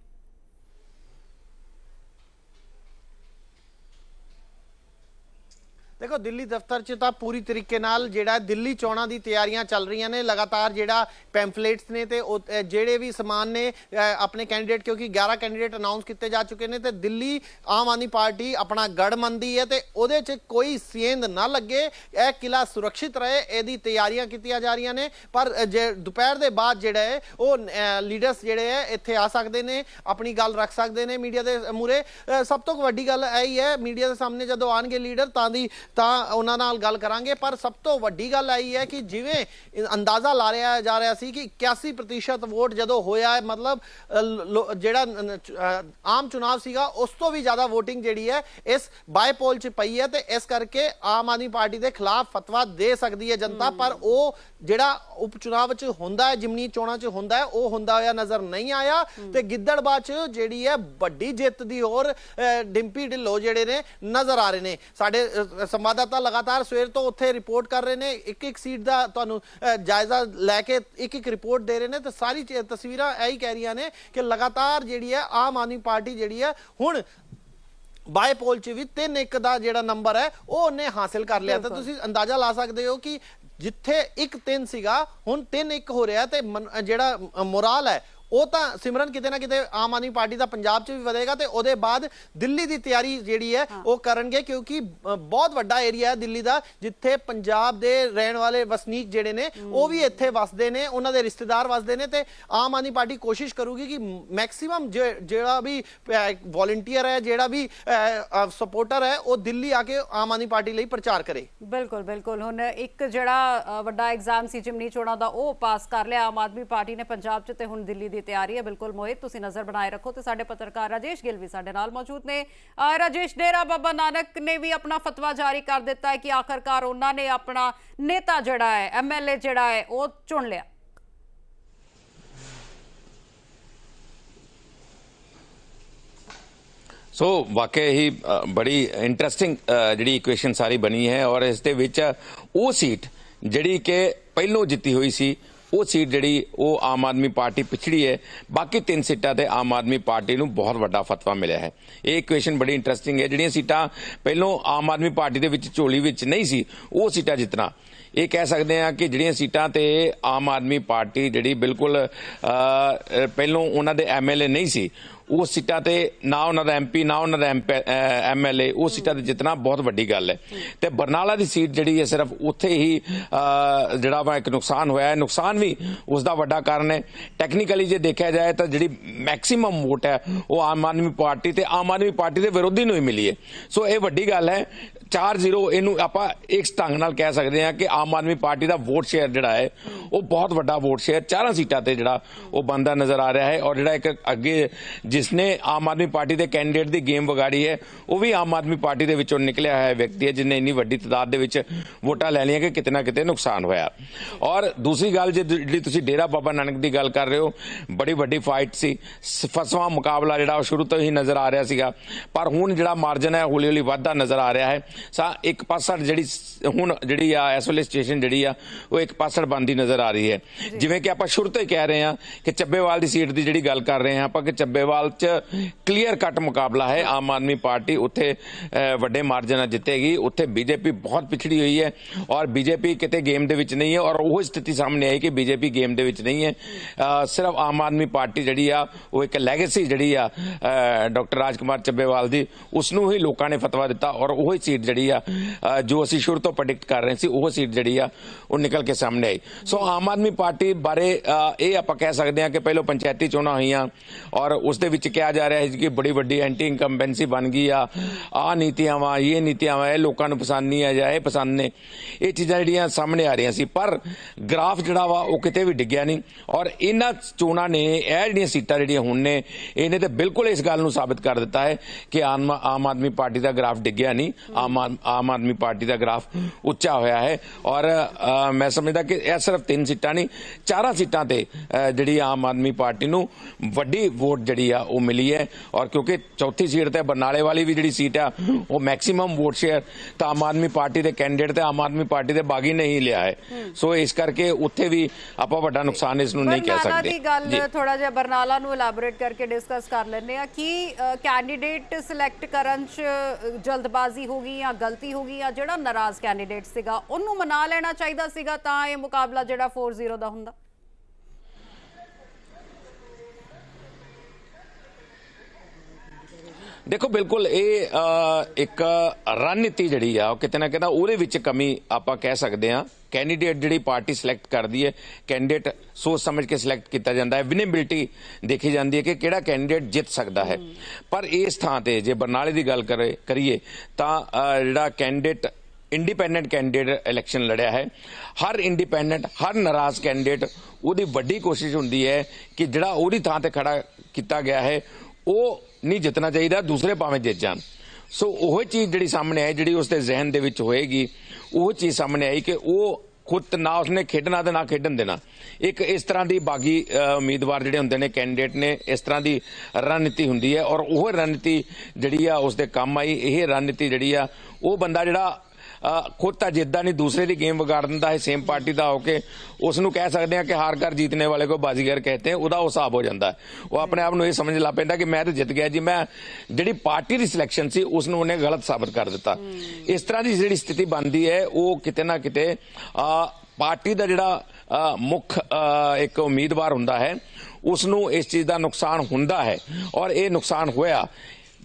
ਦੇਖੋ ਦਿੱਲੀ ਦਫ਼ਤਰ 'ਚ ਤਾਂ ਪੂਰੀ ਤਰੀਕੇ ਨਾਲ ਜਿਹੜਾ ਦਿੱਲੀ ਚੋਣਾਂ ਦੀ ਤਿਆਰੀਆਂ ਚੱਲ ਰਹੀਆਂ ਨੇ ਲਗਾਤਾਰ ਜਿਹੜਾ ਪੈਂਫਲੇਟਸ ਨੇ ਤੇ ਉਹ, ਜਿਹੜੇ ਵੀ ਸਮਾਨ ਨੇ ਆਪਣੇ ਕੈਂਡੀਡੇਟ ਕਿਉਂਕਿ 11 ਕੈਂਡੀਡੇਟ ਅਨਾਉਂਸ ਕੀਤੇ ਜਾ ਚੁੱਕੇ ਨੇ ਤੇ ਦਿੱਲੀ ਆਮ ਆਦਮੀ ਪਾਰਟੀ ਆਪਣਾ ਗੜ ਮੰਨਦੀ ਹੈ ਤੇ ਉਹਦੇ 'ਚ ਕੋਈ ਸੇਂਦ ਨਾ ਲੱਗੇ ਇਹ ਕਿਲਾ ਸੁਰੱਖਿਅਤ ਰਹੇ ਇਹਦੀ ਤਿਆਰੀਆਂ ਕੀਤੀਆਂ ਜਾ ਰਹੀਆਂ ਨੇ ਪਰ ਜੇ ਦੁਪਹਿਰ ਦੇ ਬਾਅਦ ਜਿਹੜਾ ਹੈ ਉਹ ਲੀਡਰਸ ਜਿਹੜੇ ਹੈ ਇੱਥੇ ਆ ਸਕਦੇ ਨੇ ਆਪਣੀ ਗੱਲ ਰੱਖ ਸਕਦੇ ਨੇ ਮੀਡੀਆ ਦੇ ਮੂਰੇ ਸਭ ਤੋਂ ਵੱਡੀ ਗੱਲ ਇਹ ਹੀ ਹੈ ਮੀਡੀਆ ਦੇ ਸਾਹਮਣੇ ਜਦੋਂ ਆਣਗੇ ਲੀਡਰ ਤਾਂ ਦੀ ਤਾਂ ਉਹਨਾਂ ਨਾਲ ਗੱਲ ਕਰਾਂਗੇ ਪਰ ਸਭ ਤੋਂ ਵੱਡੀ ਗੱਲ ਆਈ ਹੈ ਕਿ ਜਿਵੇਂ ਅੰਦਾਜ਼ਾ ਲਾ ਰਿਹਾ ਜਾ ਰਿਹਾ ਸੀ ਕਿ 81% ਵੋਟ ਜਦੋਂ ਹੋਇਆ ਮਤਲਬ ਜਿਹੜਾ ਆਮ ਚੁਣਾਵ ਸੀਗਾ ਉਸ ਤੋਂ ਵੀ ਜ਼ਿਆਦਾ VOTING ਜਿਹੜੀ ਹੈ ਇਸ ਬਾਈਪੋਲ 'ਚ ਪਈ ਹੈ ਤੇ ਇਸ ਕਰਕੇ ਆਮ ਆਦਮੀ ਪਾਰਟੀ ਦੇ ਖਿਲਾਫ ਫਤਵਾ ਦੇ ਸਕਦੀ ਹੈ ਜਨਤਾ ਪਰ ਉਹ ਜਿਹੜਾ ਉਪ ਚੁਣਾਵ 'ਚ ਹੁੰਦਾ ਹੈ ਜਿਮਨੀ ਚੋਣਾਂ 'ਚ ਹੁੰਦਾ ਹੈ ਉਹ ਹੁੰਦਾ ਹੋਇਆ ਨਜ਼ਰ ਨਹੀਂ ਆਇਆ ਤੇ ਗਿੱਦੜਬਾਹ 'ਚ ਜਿਹੜੀ ਹੈ ਵੱਡੀ ਜਿੱਤ ਦੀ ਹੋਰ ਡਿੰਪੀ ਢਿੱਲੋਂ ਜਿਹੜੇ ਨੇ ਨਜ਼ਰ ਆ ਰਹੇ ਨੇ। ਸਾਡੇ ਸੰਵਾਦਦਾਤਾ ਲਗਾਤਾਰ ਸਵੇਰ ਤੋਂ ਉੱਥੇ ਰਿਪੋਰਟ ਕਰ ਰਹੇ ਨੇ ਇੱਕ ਇੱਕ ਸੀਟ ਦਾ ਤੁਹਾਨੂੰ ਜਾਇਜ਼ਾ ਲੈ ਕੇ ਇੱਕ ਇੱਕ ਰਿਪੋਰਟ ਦੇ ਰਹੇ ਨੇ ਤੇ ਸਾਰੀ ਤਸਵੀਰਾਂ ਇਹੀ ਕਹਿ ਰਹੀਆਂ ਨੇ ਕਿ ਲਗਾਤਾਰ ਜਿਹੜੀ ਹੈ ਆਮ ਆਦਮੀ ਪਾਰਟੀ ਜਿਹੜੀ ਹੈ ਹੁਣ ਬਾਈ ਪੋਲ ਚ ਵੀ 3 1 ਦਾ ਜਿਹੜਾ ਨੰਬਰ ਹੈ ਉਹ ਉਹਨੇ ਹਾਸਿਲ ਕਰ ਲਿਆ ਤਾਂ ਤੁਸੀਂ ਅੰਦਾਜ਼ਾ ਲਾ ਸਕਦੇ ਹੋ ਕਿ ਜਿੱਥੇ 1 3 ਸੀਗਾ ਹੁਣ 3 1 ਹੋ ਰਿਹਾ ਤੇ ਜਿਹੜਾ ਮੋਰਾਲ ਹੈ ਉਹ ਤਾਂ ਸਿਮਰਨ ਕਿਤੇ ਨਾ ਕਿਤੇ ਆਮ ਆਦਮੀ ਪਾਰਟੀ ਦਾ ਪੰਜਾਬ 'ਚ ਵੀ ਵਧੇਗਾ ਤੇ ਉਹਦੇ ਬਾਅਦ ਦਿੱਲੀ ਦੀ ਤਿਆਰੀ ਜਿਹੜੀ ਹੈ ਉਹ ਕਰਨਗੇ ਕਿਉਂਕਿ ਬਹੁਤ ਵੱਡਾ ਏਰੀਆ ਹੈ ਦਿੱਲੀ ਦਾ ਜਿੱਥੇ ਪੰਜਾਬ ਦੇ ਰਹਿਣ ਵਾਲੇ ਵਸਨੀਕ ਜਿਹੜੇ ਨੇ ਉਹ ਵੀ ਇੱਥੇ ਵਸਦੇ ਨੇ ਉਹਨਾਂ ਦੇ ਰਿਸ਼ਤੇਦਾਰ ਵਸਦੇ ਨੇ ਤੇ ਆਮ ਆਦਮੀ ਪਾਰਟੀ ਕੋਸ਼ਿਸ਼ ਕਰੂਗੀ ਕਿ ਮੈਕਸਿਮਮ ਜਿਹੜਾ ਵੀ ਵੋਲੰਟੀਅਰ ਹੈ ਜਿਹੜਾ ਵੀ ਸਪੋਰਟਰ ਹੈ ਉਹ ਦਿੱਲੀ ਆ ਕੇ ਆਮ ਆਦਮੀ ਪਾਰਟੀ ਲਈ ਪ੍ਰਚਾਰ ਕਰੇ। ਬਿਲਕੁਲ ਬਿਲਕੁਲ। ਹੁਣ ਇੱਕ ਜਿਹੜਾ ਵੱਡਾ ਐਗਜ਼ਾਮ ਸੀ ਜਿਮਨੀ ਚੋਣਾਂ ਦਾ ਉਹ ਪਾਸ ਕਰ ਲਿਆ ਆਮ ਆਦਮੀ ਪਾਰਟੀ ਨੇ ਪੰਜਾਬ 'ਚ ਤੇ ਹੁਣ ਦਿੱਲੀ ਦੀ ਤਿਆਰੀ ਹੈ। ਬਿਲਕੁਲ ਮੋਹਿਤ, ਤੁਸੀਂ ਨਜ਼ਰ ਬਣਾਏ ਰੱਖੋ ਤੇ ਸਾਡੇ ਪੱਤਰਕਾਰ ਰਾਜੇਸ਼ ਗਿੱਲ ਵੀ ਸਾਡੇ ਨਾਲ ਮੌਜੂਦ ਨੇ। ਰਾਜੇਸ਼ ਡੇਰਾ ਬਾਬਾ ਨਾਨਕ ਨੇ ਵੀ ਆਪਣਾ ਫਤਵਾ ਜਾਰੀ ਕਰ ਦਿੱਤਾ ਹੈ ਕਿ ਆਖਰਕਾਰ ਉਹਨਾਂ ਨੇ ਆਪਣਾ ਨੇਤਾ ਜਿਹੜਾ ਹੈ ਐਮਐਲਏ ਜਿਹੜਾ ਹੈ, ਉਹ ਚੁਣ ਲਿਆ। ਸੋ ਵਾਕਿਆ ਹੀ ਬੜੀ ਇੰਟਰਸਟਿੰਗ ਜਿਹੜੀ ਇਕੁਏਸ਼ਨ ਸਾਰੀ ਬਣੀ ਹੈ ਔਰ ਇਸ ਦੇ ਵਿੱਚ ਉਹ ਸੀਟ ਜਿਹੜੀ ਕਿ ਪਹਿਲੋਂ ਜਿੱਤੀ ਹੋਈ ਸੀ ਉਹ ਸੀਟ ਜਿਹੜੀ ਉਹ ਆਮ ਆਦਮੀ ਪਾਰਟੀ ਪਿਛੜੀ ਹੈ। ਬਾਕੀ ਤਿੰਨ ਸੀਟਾਂ ਤੇ ਆਮ ਆਦਮੀ ਪਾਰਟੀ ਨੂੰ ਬਹੁਤ ਵੱਡਾ ਫਤਵਾ ਮਿਲਿਆ ਹੈ। ਇਹ ਇਕੁਏਸ਼ਨ ਬੜੀ ਇੰਟਰਸਟਿੰਗ ਹੈ। ਜਿਹੜੀਆਂ ਸੀਟਾਂ ਪਹਿਲੋਂ ਆਮ ਆਦਮੀ ਪਾਰਟੀ ਦੇ ਵਿੱਚ ਝੋਲੀ ਵਿੱਚ ਨਹੀਂ ਸੀ ਉਹ ਸੀਟਾਂ ਜਿੱਤਣਾ ਇਹ ਕਹਿ ਸਕਦੇ ਆ ਕਿ ਜਿਹੜੀਆਂ ਸੀਟਾਂ ਤੇ ਆਮ ਆਦਮੀ ਪਾਰਟੀ ਜਿਹੜੀ ਬਿਲਕੁਲ ਅ, ਪਹਿਲੋਂ ਉਹਨਾਂ ਦੇ ਐਮਐਲਏ ਨਹੀਂ ਸੀ ਉਹ ਸੀਟਾਂ ਤੇ ਨਾ ਉਹਨਾਂ ਦਾ ਐਮਪੀ ਨਾ ਉਹਨਾਂ ਦਾ ਐਮਐਲਏ ਉਹ ਸੀਟਾਂ ਤੇ ਜਿੱਤਣਾ ਬਹੁਤ ਵੱਡੀ ਗੱਲ ਹੈ। ਤੇ ਬਰਨਾਲਾ ਦੀ ਸੀਟ ਜਿਹੜੀ ਹੈ ਸਿਰਫ ਉੱਥੇ ਹੀ ਜਿਹੜਾ ਵਾ ਇੱਕ ਨੁਕਸਾਨ ਹੋਇਆ ਹੈ। ਨੁਕਸਾਨ ਵੀ ਉਸ ਦਾ ਵੱਡਾ ਕਾਰਨ ਹੈ। ਟੈਕਨੀਕਲੀ ਜੇ ਦੇਖਿਆ ਜਾਏ ਤਾਂ ਜਿਹੜੀ ਮੈਕਸਿਮਮ ਵੋਟ ਹੈ, ਉਹ ਆਮ ਆਦਮੀ ਪਾਰਟੀ ਤੇ, ਆਮ ਆਦਮੀ ਪਾਰਟੀ ਦੇ ਵਿਰੋਧੀ ਨੂੰ ਹੀ ਮਿਲੀ ਹੈ। ਸੋ ਇਹ ਵੱਡੀ ਗੱਲ ਹੈ। 4-0 ਇਹਨੂੰ ਆਪਾਂ ਇੱਕ ਢੰਗ ਨਾਲ ਕਹਿ ਸਕਦੇ ਹਾਂ ਕਿ ਆਮ ਆਦਮੀ ਪਾਰਟੀ ਦਾ ਵੋਟ ਸ਼ੇਅਰ ਜਿਹੜਾ ਹੈ, ਉਹ ਬਹੁਤ ਵੱਡਾ ਵੋਟ ਸ਼ੇਅਰ ਚਾਰਾਂ ਸੀਟਾਂ ਤੇ ਜਿਹੜਾ ਉਹ ਬੰਦਾ ਨਜ਼ਰ ਆ ਰਿਹਾ ਹੈ ਔਰ ਜਿਹੜਾ ਇੱਕ ਅੱਗੇ ਜਿਸਨੇ ਆਮ ਆਦਮੀ ਪਾਰਟੀ ਦੇ ਕੈਂਡੀਡੇਟ ਦੀ ਗੇਮ ਵਿਗਾੜੀ ਹੈ, ਉਹ ਵੀ ਆਮ ਆਦਮੀ ਪਾਰਟੀ ਦੇ ਵਿੱਚੋਂ ਨਿਕਲਿਆ ਹੋਇਆ ਵਿਅਕਤੀ ਹੈ, ਜਿਨੇ ਇੰਨੀ ਵੱਡੀ ਤਾਦਾਦ ਦੇ ਵਿੱਚ ਵੋਟਾਂ ਲੈ ਲਈਆਂ ਕਿ ਕਿਤੇ ਨਾ ਕਿਤੇ ਨੁਕਸਾਨ ਹੋਇਆ। ਔਰ ਦੂਸਰੀ ਗੱਲ, ਜੇ ਜਿਹੜੀ ਤੁਸੀਂ ਡੇਰਾ ਬਾਬਾ ਨਾਨਕ ਦੀ ਗੱਲ ਕਰ ਰਹੇ ਹੋ, ਬੜੀ ਵੱਡੀ ਫਾਈਟ ਸੀ। ਸ- ਫਸਵਾਂ ਮੁਕਾਬਲਾ ਜਿਹੜਾ ਉਹ ਸ਼ੁਰੂ ਤੋਂ ਹੀ ਨਜ਼ਰ ਆ ਰਿਹਾ ਸੀਗਾ। ਪਰ ਹੁਣ ਜਿਹੜਾ ਮਾਰਜਨ ਹੈ ਹੌਲੀ ਹੌਲੀ ਵੱਧਦਾ ਨਜ਼ਰ ਆ ਰਿਹਾ ਹੈ। ਸਾ ਇੱਕ ਪਾਸੜ ਜਿਹੜੀ ਹੁਣ ਜਿਹੜੀ ਆ ਇਸ ਵੇਲੇ ਸਟੇਸ਼ਨ ਜਿਹੜੀ ਆ ਉਹ ਇੱਕ ਪਾਸੜ ਬੰਦੀ ਨਜ਼ਰ ਆ ਰਹੀ ਹੈ। ਜਿਵੇਂ ਕਿ ਆਪਾਂ ਸ਼ੁਰੂ ਤੋਂ ਹੀ ਕਹਿ ਰਹੇ ਹਾਂ ਕਿ ਚੱਬੇਵਾਲ ਦੀ ਸੀਟ ਦੀ ਜਿਹੜੀ ਗੱਲ ਕਰ ਰਹੇ ਹਾਂ ਆਪਾਂ ਕਿ ਚੱਬੇਵਾਲ 'ਚ ਕਲੀਅਰ ਕੱਟ ਮੁਕਾਬਲਾ ਹੈ। ਆਮ ਆਦਮੀ ਪਾਰਟੀ ਉੱਥੇ ਵੱਡੇ ਮਾਰਜਨ ਨਾਲ ਜਿੱਤੇਗੀ। ਉੱਥੇ ਬੀਜੇਪੀ ਬਹੁਤ ਪਿਛੜੀ ਹੋਈ ਹੈ ਔਰ ਬੀਜੇਪੀ ਕਿਤੇ ਗੇਮ ਦੇ ਵਿੱਚ ਨਹੀਂ ਹੈ ਔਰ ਉਹ ਸਥਿਤੀ ਸਾਹਮਣੇ ਆਈ ਕਿ ਬੀਜੇਪੀ ਗੇਮ ਦੇ ਵਿੱਚ ਨਹੀਂ ਹੈ। ਸਿਰਫ ਆਮ ਆਦਮੀ ਪਾਰਟੀ ਜਿਹੜੀ ਆ ਉਹ ਇੱਕ ਲੈਗੇਸੀ ਜਿਹੜੀ ਆ ਡਾਕਟਰ ਰਾਜਕੁਮਾਰ ਚੱਬੇਵਾਲ ਦੀ ਉਸ ਨੂੰ ਹੀ ਲੋਕਾਂ ਨੇ ਫਤਵਾ ਦਿੱਤਾ ਔਰ ਉਹ ਹੀ ਸੀਟ ਜਿਹੜੀ ਆ ਜੋ ਅਸੀਂ ਸ਼ੁਰੂ ਤੋਂ ਪ੍ਰੈਡਿਕਟ ਕਰ ਰਹੇ ਸੀ, ਉਹ ਸੀਟ ਜਿਹੜੀ ਆ, ਉਹ ਨਿਕਲ ਕੇ ਸਾਹਮਣੇ ਆਈ। ਸੋ ਆਮ ਆਦਮੀ ਪਾਰਟੀ ਬਾਰੇ ਇਹ ਆਪਾਂ ਕਹਿ ਸਕਦੇ ਹਾਂ ਕਿ ਪਹਿਲਾਂ ਪੰਚਾਇਤੀ ਚੋਣਾਂ ਹੋਈਆਂ ਔਰ ਉਸ ਦੇ ਵਿੱਚ ਕਿਹਾ ਜਾ ਰਿਹਾ ਹੈ ਕਿ ਬੜੀ ਵੱਡੀ ਐਂਟੀ ਇਨਕੰਬੈਂਸੀ ਬਣ ਗਈ ਆ। ਆ ਨੀਤੀਆਂ ਵਾ ਇਹ ਨੀਤੀਆਂ ਵਾ ਇਹ ਲੋਕਾਂ ਨੂੰ ਪਸੰਦ ਨਹੀਂ ਆ ਜਾਂ ਇਹ ਪਸੰਦ ਨੇ। ਇਹ ਚੀਜ਼ਾਂ ਜਿਹੜੀਆਂ ਸਾਹਮਣੇ ਆ ਰਹੀਆਂ ਸੀ, ਪਰ ਗ੍ਰਾਫ ਜਿਹੜਾ ਵਾ, ਉਹ ਕਿਤੇ ਵੀ ਡਿੱਗਿਆ ਨਹੀਂ। ਔਰ ਇਹਨਾਂ ਚੋਣਾਂ ਨੇ, ਇਹ ਜਿਹੜੀਆਂ ਸੀਟਾਂ ਜਿਹੜੀਆਂ ਹੁਣ ਨੇ, ਇਹਨੇ ਤੇ ਬਿਲਕੁਲ ਇਸ ਗੱਲ ਨੂੰ ਸਾਬਿਤ ਕਰ ਦਿੱਤਾ ਹੈ ਕਿ ਆਮ ਆਦਮੀ ਪਾਰਟੀ ਦਾ ਗ੍ਰਾਫ ਡਿੱਗਿਆ ਨਹੀਂ, ਆਮ ਆਮ ਆਦਮੀ ਪਾਰਟੀ ਦਾ ਗ੍ਰਾਫ ਉੱਚਾ ਹੋਇਆ ਹੈ। ਔਰ ਮੈਂ ਸਮਝਦਾ ਕਿ ਇਹ ਸਿਰਫ ਤਿੰਨ ਸੀਟਾਂ ਨਹੀਂ ਚਾਰਾਂ ਸੀਟਾਂ ਤੇ ਜਿਹੜੀ ਆਮ ਆਦਮੀ ਪਾਰਟੀ ਨੂੰ ਵੱਡੀ ਵੋਟ ਜਿਹੜੀ ਆ ਉਹ ਮਿਲੀ ਹੈ। ਔਰ ਕਿਉਂਕਿ ਚੌਥੀ ਸੀਟ ਤੇ ਬਰਨਾਲੇ ਵਾਲੀ ਵੀ ਜਿਹੜੀ ਸੀਟ ਆ ਉਹ ਮੈਕਸਿਮਮ ਵੋਟ ਸ਼ੇਅਰ ਤਾਂ ਆਮ ਆਦਮੀ ਪਾਰਟੀ ਦੇ ਕੈਂਡੀਡੇਟ ਤੇ ਆਮ ਆਦਮੀ ਪਾਰਟੀ ਦੇ ਬਾਗੀ ਨਹੀਂ ਲਿਆ ਹੈ। ਸੋ ਇਸ ਕਰਕੇ ਉੱਥੇ ਵੀ ਆਪਾਂ ਵੱਡਾ ਨੁਕਸਾਨ ਇਸ ਨੂੰ ਨਹੀਂ ਕਹਿ ਬਰਨਾਲਾ ਸਕਦੇ। ਦੀ ਗੱਲ। ਥੋੜਾ ਜਿਹਾ ਬਰਨਾਲਾ ਨੂੰ ਇਲੈਬੋਰੇਟ ਕਰਕੇ ਡਿਸਕਸ ਕਰ ਲੈਂਦੇ ਆ ਕਿ ਕੈਂਡੀਡੇਟ ਸਿਲੈਕਟ ਕਰਨ ਚ ਜਲਦਬਾਜ਼ੀ ਹੋ ਗਈ ਜਾਂ ਗਲਤੀ ਹੋ ਗਈ ਜਾਂ ਜਿਹੜਾ ਨਾਰਾਜ਼ ਕੈਂਡੀਡੇਟ ਸੀਗਾ, ਉਹਨੂੰ ਮਨਾ ਲੈਣਾ ਚਾਹੀਦਾ ਸੀਗਾ, ਤਾਂ ਇਹ ਮੁਕਾਬਲਾ ਜਿਹੜਾ 4-0 ਦਾ ਹੁੰਦਾ। ਦੇਖੋ, ਬਿਲਕੁਲ ਇਹ ਇੱਕ ਰਣਨੀਤੀ ਜਿਹੜੀ ਆ, ਉਹ ਕਿਤੇ ਨਾ ਕਿਤੇ ਉਹਦੇ ਵਿੱਚ ਕਮੀ ਆਪਾਂ ਕਹਿ ਸਕਦੇ ਆ ਕੈਂਡੀਡੇਟ ਜਿਹੜੀ ਪਾਰਟੀ ਸਿਲੈਕਟ ਕਰਦੀ ਹੈ ਕੈਂਡੀਡੇਟ ਸੋਚ ਸਮਝ ਕੇ ਸਿਲੈਕਟ ਕੀਤਾ ਜਾਂਦਾ ਹੈ। ਵਿਨੇਬਿਲਿਟੀ ਦੇਖੀ ਜਾਂਦੀ ਹੈ ਕਿ ਕਿਹੜਾ ਕੈਂਡੀਡੇਟ ਜਿੱਤ ਸਕਦਾ ਹੈ। ਪਰ ਇਸ ਥਾਂ ਤੇ ਜੇ ਬਰਨਾਲੇ ਦੀ ਗੱਲ ਕਰੇ, ਕਰੀਏ, ਤਾਂ ਜਿਹੜਾ ਕੈਂਡੀਡੇਟ ਇੰਡੀਪੈਂਡੈਂਟ ਕੈਂਡੀਡੇਟ ਇਲੈਕਸ਼ਨ ਲੜਿਆ ਹੈ, ਹਰ ਇੰਡੀਪੈਂਡੈਂਟ ਹਰ ਨਾਰਾਜ਼ ਕੈਂਡੀਡੇਟ ਉਹਦੀ ਵੱਡੀ ਕੋਸ਼ਿਸ਼ ਹੁੰਦੀ ਹੈ ਕਿ ਜਿਹੜਾ ਉਹਦੀ ਥਾਂ ਤੇ ਖੜਾ ਕੀਤਾ ਗਿਆ ਹੈ ਉਹ ਨਹੀਂ ਜਿੱਤਣਾ ਚਾਹੀਦਾ, ਦੂਸਰੇ ਭਾਵੇਂ ਜਿੱਤ ਜਾਣ। ਸੋ ਉਹ ਚੀਜ਼ ਜਿਹੜੀ ਸਾਹਮਣੇ ਆਈ, ਜਿਹੜੀ ਉਸਦੇ ਜ਼ਿਹਨ ਦੇ ਵਿੱਚ ਹੋਏਗੀ, ਉਹ ਚੀਜ਼ ਸਾਹਮਣੇ ਆਈ ਕਿ ਉਹ ਖੁਦ ਨਾ ਉਸਨੇ ਖੇਡਣਾ ਤੇ ਨਾ ਖੇਡਣ ਦੇਣਾ। ਇੱਕ ਇਸ ਤਰ੍ਹਾਂ ਦੀ ਬਾਗੀ ਉਮੀਦਵਾਰ ਜਿਹੜੇ ਹੁੰਦੇ ਨੇ ਕੈਂਡੀਡੇਟ ਨੇ, ਇਸ ਤਰ੍ਹਾਂ ਦੀ ਰਣਨੀਤੀ ਹੁੰਦੀ ਹੈ ਔਰ ਉਹ ਰਣਨੀਤੀ ਜਿਹੜੀ ਆ ਉਸਦੇ ਕੰਮ ਆਈ, ਇਹ ਰਣਨੀਤੀ ਜਿਹੜੀ ਆ, ਉਹ ਬੰਦਾ ਜਿਹੜਾ ਖੁਦ ਤਾਂ ਜਿੱਦਾਂ ਨਹੀਂ ਦੂਸਰੇ ਦੀ ਗੇਮ ਵਿਗਾੜ ਦਿੰਦਾ ਹੈ ਸੇਮ ਪਾਰਟੀ ਦਾ ਹੋ ਕੇ ਉਸ ਨੂੰ ਕਹਿ ਸਕਦੇ ਆ ਕਿ ਹਾਰ ਕਰ ਜੀਤਨੇ ਵਾਲੇ ਕੋ ਬਾਜ਼ੀਗਰ ਕਹਤੇ ਹੈ, ਉਹਦਾ ਹਿਸਾਬ ਹੋ ਜਾਂਦਾ ਉਹ ਆਪਣੇ ਆਪ ਨੂੰ ਇਹ ਸਮਝ ਲਾ ਪੈਂਦਾ ਕਿ ਮੈਂ ਤਾਂ ਜਿੱਤ ਗਿਆ ਜੀ, ਮੈਂ ਜਿਹੜੀ ਪਾਰਟੀ ਦੀ ਸਿਲੈਕਸ਼ਨ ਸੀ ਉਸ ਨੂੰ ਉਹਨੇ ਗਲਤ ਸਾਬਤ ਕਰ ਦਿੱਤਾ। ਇਸ ਤਰ੍ਹਾਂ ਦੀ ਜਿਹੜੀ ਸਥਿਤੀ ਬਣਦੀ ਹੈ, ਉਹ ਕਿਤੇ ਨਾ ਕਿਤੇ ਪਾਰਟੀ ਦਾ ਜਿਹੜਾ ਮੁੱਖ ਇੱਕ ਉਮੀਦਵਾਰ ਹੁੰਦਾ ਹੈ ਉਸ ਨੂੰ ਇਸ ਚੀਜ਼ ਦਾ ਨੁਕਸਾਨ ਹੁੰਦਾ ਹੈ। ਔਰ ਇਹ ਨੁਕਸਾਨ ਹੋਇਆ।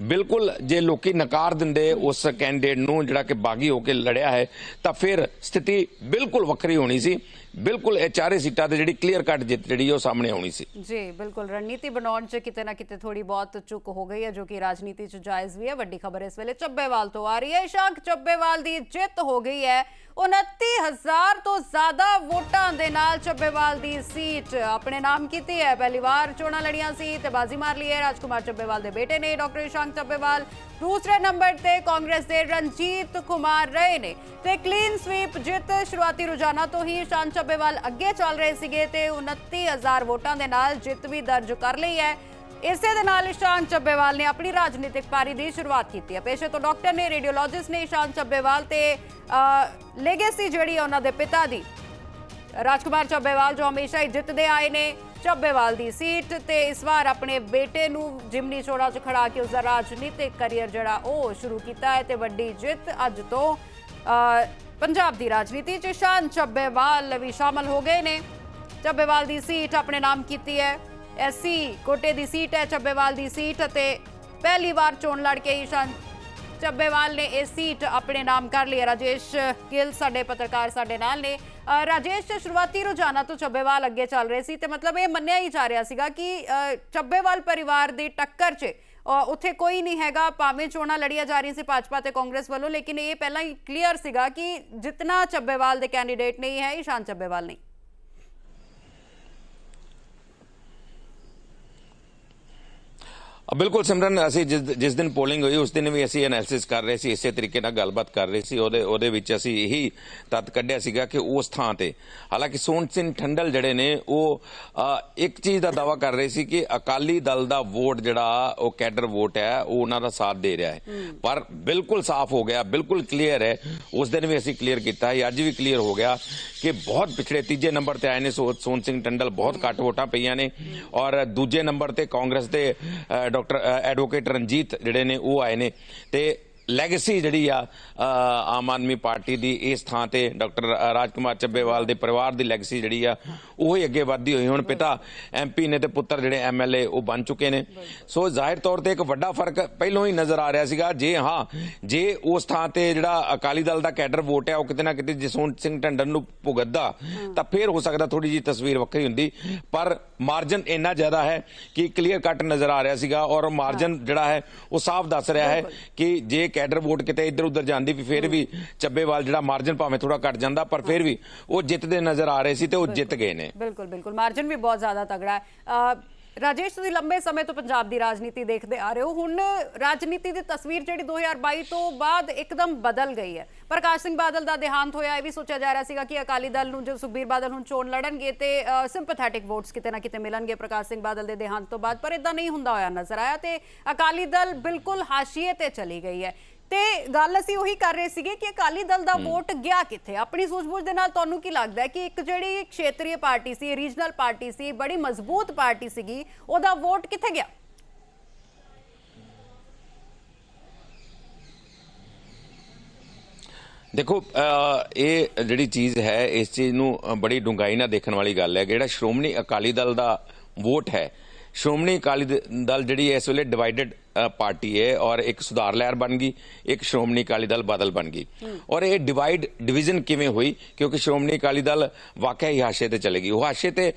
ਬਿਲਕੁਲ ਜੇ ਲੋਕੀ ਨਕਾਰ ਦਿੰਦੇ ਉਸ ਕੈਂਡੀਡੇਟ ਨੂੰ ਜਿਹੜਾ ਕਿ ਬਾਗੀ ਹੋ ਕੇ ਲੜਿਆ ਹੈ, ਤਾਂ ਫਿਰ ਸਥਿਤੀ ਬਿਲਕੁਲ ਵੱਖਰੀ ਹੋਣੀ ਸੀ। ਬਿਲਕੁਲ, ਇਹ ਚਾਰੇ ਸੀਟਾਂ ਤੇ ਜਿਹੜੀ ਕਲੀਅਰ ਕੱਟ ਜਿੱਤ ਜਿਹੜੀ ਉਹ ਸਾਹਮਣੇ ਆਉਣੀ ਸੀ। ਜੀ, ਬਿਲਕੁਲ। ਰਣਨੀਤੀ ਬਣਾਉਣ 'ਚ ਕਿਤੇ ਨਾ ਕਿਤੇ ਥੋੜੀ ਬਹੁਤ ਚੁੱਕ ਹੋ ਗਈ ਹੈ, ਜੋ ਕਿ ਰਾਜਨੀਤੀ 'ਚ ਜਾਇਜ਼ ਵੀ ਹੈ। ਵੱਡੀ ਖਬਰ ਇਸ ਵੇਲੇ ਚੱਬੇਵਾਲ ਤੋਂ ਆ ਰਹੀ ਹੈ। ਇਸ਼ਾਂਕ ਚੱਬੇਵਾਲ ਦੀ ਜਿੱਤ ਹੋ ਗਈ ਹੈ। 29000 ਤੋਂ ਜ਼ਿਆਦਾ ਵੋਟਾਂ ਦੇ ਨਾਲ ਚੱਬੇਵਾਲ ਦੀ ਸੀਟ। ਆਪਣੇ ਨਾਮ ਕੀਤੀ ਹੈ। ਪਹਿਲੀ ਵਾਰ ਚੋਣਾਂ ਲੜੀਆਂ ਸੀ ਤੇ ਬਾਜ਼ੀ ਮਾਰ ਲਈ ਹੈ। ਰਾਜਕੁਮਾਰ ਚੱਬੇਵਾਲ ਦੇ ਬੇਟੇ ਨੇ, ਡਾਕਟਰ ਇਸ਼ਾਂਕ ਚੱਬੇਵਾਲ। ਦੂਸਰੇ ਨੰਬਰ ਤੇ ਕਾਂਗਰਸ ਦੇ ਰਣਜੀਤ ਕੁਮਾਰ ਰਹੇ ਨੇ। ਤੇ ਕਲੀਨ ਸਵੀਪ ਜਿੱਤ ਸ਼ੁਰੂਆਤੀ ਰੁਝਾਨਾਂ ਤੋਂ ਹੀ ਇਸ਼ਾਂਕ ਚੱਬੇਵਾਲ ਅੱਗੇ ਚੱਲ ਰਹੇ ਸੀਗੇ ਤੇ 29000 ਵੋਟਾਂ ਦੇ ਨਾਲ ਜਿੱਤ ਵੀ ਦਰਜ ਕਰ ਲਈ ਹੈ। ਇਸੇ ਦੇ ਨਾਲ ਇਸ਼ਾਨ ਚੱਬੇਵਾਲ ਨੇ ਆਪਣੀ ਰਾਜਨੀਤਿਕ ਪਾਰੀ ਦੀ ਸ਼ੁਰੂਆਤ ਕੀਤੀ ਹੈ। ਪੇਸ਼ੇ ਤੋਂ ਡਾਕਟਰ ਨੇ ਰੇਡੀਓਲੋਜਿਸਟ ਨੇ ਇਸ਼ਾਨ ਚੱਬੇਵਾਲ ਤੇ ਲੈਗੇਸੀ ਜਿਹੜੀ ਉਹਨਾਂ ਦੇ ਪਿਤਾ ਦੀ। ਰਾਜਕੁਮਾਰ ਚੱਬੇਵਾਲ ਜੋ ਹਮੇਸ਼ਾ ਹੀ ਜਿੱਤਦੇ ਆਏ ਨੇ ਚੱਬੇਵਾਲ ਦੀ ਸੀਟ ਤੇ ਇਸ ਵਾਰ ਆਪਣੇ ਬੇਟੇ ਨੂੰ ਜਿਮਨੀ ਚੋਣਾਂ 'ਚ ਖੜਾ ਕੇ ਉਸ ਦਾ ਰਾਜਨੀਤਿਕ ਕਰੀਅਰ ਜਿਹੜਾ ਉਹ ਸ਼ੁਰੂ ਕੀਤਾ ਹੈ ਤੇ ਵੱਡੀ ਜਿੱਤ ਅੱਜ ਤੋਂ ਅ, ਪੰਜਾਬ ਦੀ ਰਾਜਨੀਤੀ 'ਚ ਇਸ਼ਾਨ ਚੱਬੇਵਾਲ ਵੀ ਸ਼ਾਮਲ ਹੋ ਗਏ ਨੇ ਚੱਬੇਵਾਲ ਦੀ ਸੀਟ ਆਪਣੇ ਨਾਮ ਕੀਤੀ ਹੈ ਐਸੀ ਕੋਟੇ ਦੀ ਸੀਟ ਹੈ ਚੱਬੇਵਾਲ ਦੀ ਸੀਟ ਅਤੇ ਪਹਿਲੀ ਵਾਰ ਚੋਣ ਲੜ ਕੇ ਇਸ਼ਾਨ ਚੱਬੇਵਾਲ ਨੇ ਇਹ ਸੀਟ ਆਪਣੇ ਨਾਮ ਕਰ ਲਈ ਹੈ। ਰਾਜੇਸ਼ ਗਿੱਲ ਸਾਡੇ ਪੱਤਰਕਾਰ ਸਾਡੇ ਨਾਲ ਨੇ ਅ, ਰਾਜੇਸ਼ ਸ਼ੁਰੂਆਤੀ ਰੁਝਾਨਾਂ ਤੋਂ ਚੱਬੇਵਾਲ ਅੱਗੇ ਚੱਲ ਰਹੇ ਸੀ ਤੇ ਮਤਲਬ ਇਹ ਮੰਨਿਆ ਹੀ ਜਾ ਰਿਹਾ ਸੀਗਾ ਕਿ ਅ, ਚੱਬੇਵਾਲ ਪਰਿਵਾਰ ਦੀ ਟੱਕਰ 'ਚ ਅ, ਉੱਥੇ ਕੋਈ ਨਹੀਂ ਹੈਗਾ, ਭਾਵੇਂ ਚੋਣਾਂ ਲੜੀਆਂ ਜਾ ਰਹੀਆਂ ਸੀ ਭਾਜਪਾ ਤੇ ਕਾਂਗਰਸ ਵੱਲੋਂ, ਲੇਕਿਨ ਇਹ ਪਹਿਲਾਂ ਹੀ ਕਲੀਅਰ ਸੀਗਾ ਕਿ ਜਿਤਨਾ ਚੱਬੇਵਾਲ ਦੇ ਕੈਂਡੀਡੇਟ ਨਹੀਂ ਹੈ ਇਸ਼ਾਨ ਚੱਬੇਵਾਲ ਨਹੀਂ। ਬਿਲਕੁਲ ਸਿਮਰਨ ਅਸੀਂ ਜਿਸ ਦਿਨ ਪੋਲਿੰਗ ਹੋਈ ਉਸ ਦਿਨ ਵੀ ਅਸੀਂ ਐਨਾਲਿਸਿਸ ਕਰ ਰਹੇ ਸੀ ਇਸੇ ਤਰੀਕੇ ਨਾਲ ਗੱਲਬਾਤ ਕਰ ਰਹੇ ਸੀ। ਉਹਦੇ ਉਹਦੇ ਵਿੱਚ ਅਸੀਂ ਇਹੀ ਤੱਤ ਕੱਢਿਆ ਸੀਗਾ ਕਿ ਉਸ ਥਾਂ ਤੇ। ਹਾਲਾਂਕਿ ਸੋਹਣ ਸਿੰਘ ਠੰਡਲ ਜਿਹੜੇ ਨੇ ਉਹ ਇੱਕ ਚੀਜ਼ ਦਾ ਦਾਵਾ ਕਰ ਰਹੇ ਸੀ ਕਿ ਅਕਾਲੀ ਦਲ ਦਾ ਵੋਟ ਜਿਹੜਾ ਉਹ ਕੈਡਰ ਵੋਟ ਹੈ ਉਹ ਉਹਨਾਂ ਦਾ ਸਾਥ ਦੇ ਰਿਹਾ ਹੈ। ਪਰ ਬਿਲਕੁਲ ਸਾਫ਼ ਹੋ ਗਿਆ ਬਿਲਕੁਲ ਕਲੀਅਰ ਹੈ। ਉਸ ਦਿਨ ਵੀ ਅਸੀਂ ਕਲੀਅਰ ਕੀਤਾ ਹੈ ਅੱਜ ਵੀ ਕਲੀਅਰ ਹੋ ਗਿਆ ਕਿ ਬਹੁਤ ਪਿਛੜੇ ਤੀਜੇ ਨੰਬਰ ਤੇ ਆਏ ਨੇ ਸੋਹਣ ਸਿੰਘ ਟੰਡਲ ਬਹੁਤ ਘੱਟ ਵੋਟਾਂ ਪਈਆਂ ਨੇ। ਔਰ ਦੂਜੇ ਨੰਬਰ ਤੇ ਕਾਂਗਰਸ ਦੇ ਅ, ਡਾਕਟਰ ਐਡਵੋਕੇਟ ਰਣਜੀਤ ਜਿਹੜੇ ਨੇ ਉਹ ਆਏ ਨੇ ਤੇ ਲੈਗੇਸੀ ਜਿਹੜੀ ਆ ਆਮ ਆਦਮੀ ਪਾਰਟੀ ਦੀ ਇਸ ਥਾਂ ਤੇ ਡਾਕਟਰ ਰਾਜਕੁਮਾਰ ਚੱਬੇਵਾਲ ਦੇ ਪਰਿਵਾਰ ਦੀ ਲੈਗੇਸੀ ਜਿਹੜੀ ਆ ਉਹ ਹੀ ਅੱਗੇ ਵਧਦੀ ਹੋਈ। ਹੁਣ ਪਿਤਾ ਐਮਪੀ ਨੇ ਤੇ ਪੁੱਤਰ ਜਿਹੜੇ ਐਮਐਲਏ ਉਹ ਬਣ ਚੁੱਕੇ ਨੇ। ਸੋ ਜ਼ਾਹਿਰ ਤੌਰ ਤੇ ਇੱਕ ਵੱਡਾ ਫ਼ਰਕ ਪਹਿਲਾਂ ਹੀ ਨਜ਼ਰ ਆ ਰਿਹਾ ਸੀਗਾ। ਜੇ ਹਾਂ ਜੇ ਉਸ ਥਾਂ ਤੇ ਜਿਹੜਾ ਅਕਾਲੀ ਦਲ ਦਾ ਕੈਡਰ ਵੋਟ ਹੈ ਉਹ ਕਿਤੇ ਨਾ ਕਿਤੇ ਜਸਵੰਤ ਸਿੰਘ ਢੰਡਨ ਨੂੰ ਭੁਗਤਦਾ ਤਾਂ ਫੇਰ ਹੋ ਸਕਦਾ ਥੋੜੀ ਜੀ ਤਸਵੀਰ ਵੱਖਰੀ ਹੁੰਦੀ। ਪਰ ਮਾਰਜਨ ਇੰਨਾ ਜ਼ਿਆਦਾ ਹੈ ਕਿ ਕਲੀਅਰ ਕੱਟ ਨਜ਼ਰ ਆ ਰਿਹਾ ਸੀਗਾ ਔਰ ਮਾਰਜਨ ਜਿਹੜਾ ਹੈ ਉਹ ਸਾਫ਼ ਦੱਸ ਰਿਹਾ ਹੈ ਕਿ ਜੇ ਕੈਡਰ ਵੋਟ ਕਿਤੇ ਇੱਧਰ ਉੱਧਰ ਜਾਂਦੀ ਵੀ ਫਿਰ ਵੀ ਚੱਬੇਵਾਲ ਜਿਹੜਾ ਮਾਰਜਨ ਭਾਵੇਂ ਥੋੜਾ ਘਟ ਜਾਂਦਾ ਪਰ ਫਿਰ ਵੀ ਉਹ ਜਿੱਤਦੇ ਨਜ਼ਰ ਆ ਰਹੇ ਸੀ ਤੇ ਉਹ ਜਿੱਤ ਗਏ ਨੇ। ਬਿਲਕੁਲ ਬਿਲਕੁਲ। ਮਾਰਜਨ ਵੀ ਬਹੁਤ ਜ਼ਿਆਦਾ ਤਗੜਾ ਹੈ। ਰਾਜੇਸ਼, ਤੁਸੀਂ ਲੰਬੇ ਸਮੇਂ ਤੋਂ ਪੰਜਾਬ ਦੀ ਰਾਜਨੀਤੀ ਦੇਖਦੇ ਆ ਰਹੇ ਹੋ। ਹੁਣ ਰਾਜਨੀਤੀ ਦੀ ਤਸਵੀਰ ਜਿਹੜੀ 2022 ਤੋਂ ਬਾਅਦ ਇੱਕਦਮ ਬਦਲ ਗਈ ਹੈ। ਪ੍ਰਕਾਸ਼ ਸਿੰਘ ਬਾਦਲ ਦਾ ਦੇਹਾਂਤ ਹੋਇਆ, ਇਹ ਵੀ ਸੋਚਿਆ ਜਾ ਰਿਹਾ ਸੀਗਾ ਕਿ ਅਕਾਲੀ ਦਲ ਨੂੰ ਜੋ ਸੁਖਬੀਰ ਬਾਦਲ ਹੁਣ ਚੋਣ ਲੜਨਗੇ ਤੇ ਸਿੰਪੈਥੈਟਿਕ ਵੋਟਸ ਕਿਤੇ ਨਾ ਕਿਤੇ ਮਿਲਣਗੇ ਪ੍ਰਕਾਸ਼ ਸਿੰਘ ਬਾਦਲ ਦੇ ਦੇਹਾਂਤ ਤੋਂ ਬਾਅਦ, ਪਰ ਇਦਾਂ ਨਹੀਂ ਹੁੰਦਾ ਹੋਇਆ ਨਜ਼ਰ ਆਇਆ ਤੇ ਅਕਾਲੀ ਦਲ ਬਿਲਕੁਲ ਹਾਸ਼ੀਏ ਤੇ ਚਲੀ ਗਈ ਹੈ। ਤੇ ਗੱਲ ਅਸੀਂ ਉਹੀ ਕਰ ਰਹੇ ਸੀਗੇ ਕਿ ਅਕਾਲੀ ਦਲ ਦਾ ਵੋਟ ਗਿਆ ਕਿੱਥੇ? ਆਪਣੀ ਸੂਝ-ਬੂਝ ਦੇ ਨਾਲ ਤੁਹਾਨੂੰ ਕੀ ਲੱਗਦਾ ਹੈ ਕਿ ਇੱਕ ਜਿਹੜੀ ਖੇਤਰੀ ਪਾਰਟੀ ਸੀ ਰੀਜਨਲ ਪਾਰਟੀ ਸੀ ਬੜੀ ਮਜ਼ਬੂਤ ਪਾਰਟੀ ਸੀਗੀ ਉਹਦਾ ਵੋਟ ਕਿੱਥੇ ਗਿਆ? ਦੇਖੋ ਇਹ ਜਿਹੜੀ ਚੀਜ਼ ਹੈ ਇਸ ਚੀਜ਼ ਨੂੰ ਬੜੀ ਡੂੰਘਾਈ ਨਾਲ ਦੇਖਣ ਵਾਲੀ ਗੱਲ ਹੈ ਜਿਹੜਾ ਸ਼੍ਰੋਮਣੀ ਅਕਾਲੀ ਦਲ ਦਾ ਵੋਟ ਹੈ ਸ਼੍ਰੋਮਣੀ ਅਕਾਲੀ ਦਲ ਜਿਹੜੀ ਇਸ ਵੇਲੇ ਡਿਵਾਈਡਡ ਪਾਰਟੀ ਹੈ ਔਰ ਇੱਕ ਸੁਧਾਰ ਲਹਿਰ ਬਣ ਗਈ ਇੱਕ ਸ਼੍ਰੋਮਣੀ ਅਕਾਲੀ ਦਲ ਬਾਦਲ ਬਣ ਗਈ। ਔਰ ਇਹ ਡਿਵਾਈਡ ਡਿਵੀਜ਼ਨ ਕਿਵੇਂ ਹੋਈ? ਕਿਉਂਕਿ ਸ਼੍ਰੋਮਣੀ ਅਕਾਲੀ ਦਲ ਵਾਕਿਆ ਹੀ ਹਾਸ਼ੇ ਤੇ ਚਲੇ ਗਈ। ਉਹ ਹਾਸ਼ੇ ਤੇ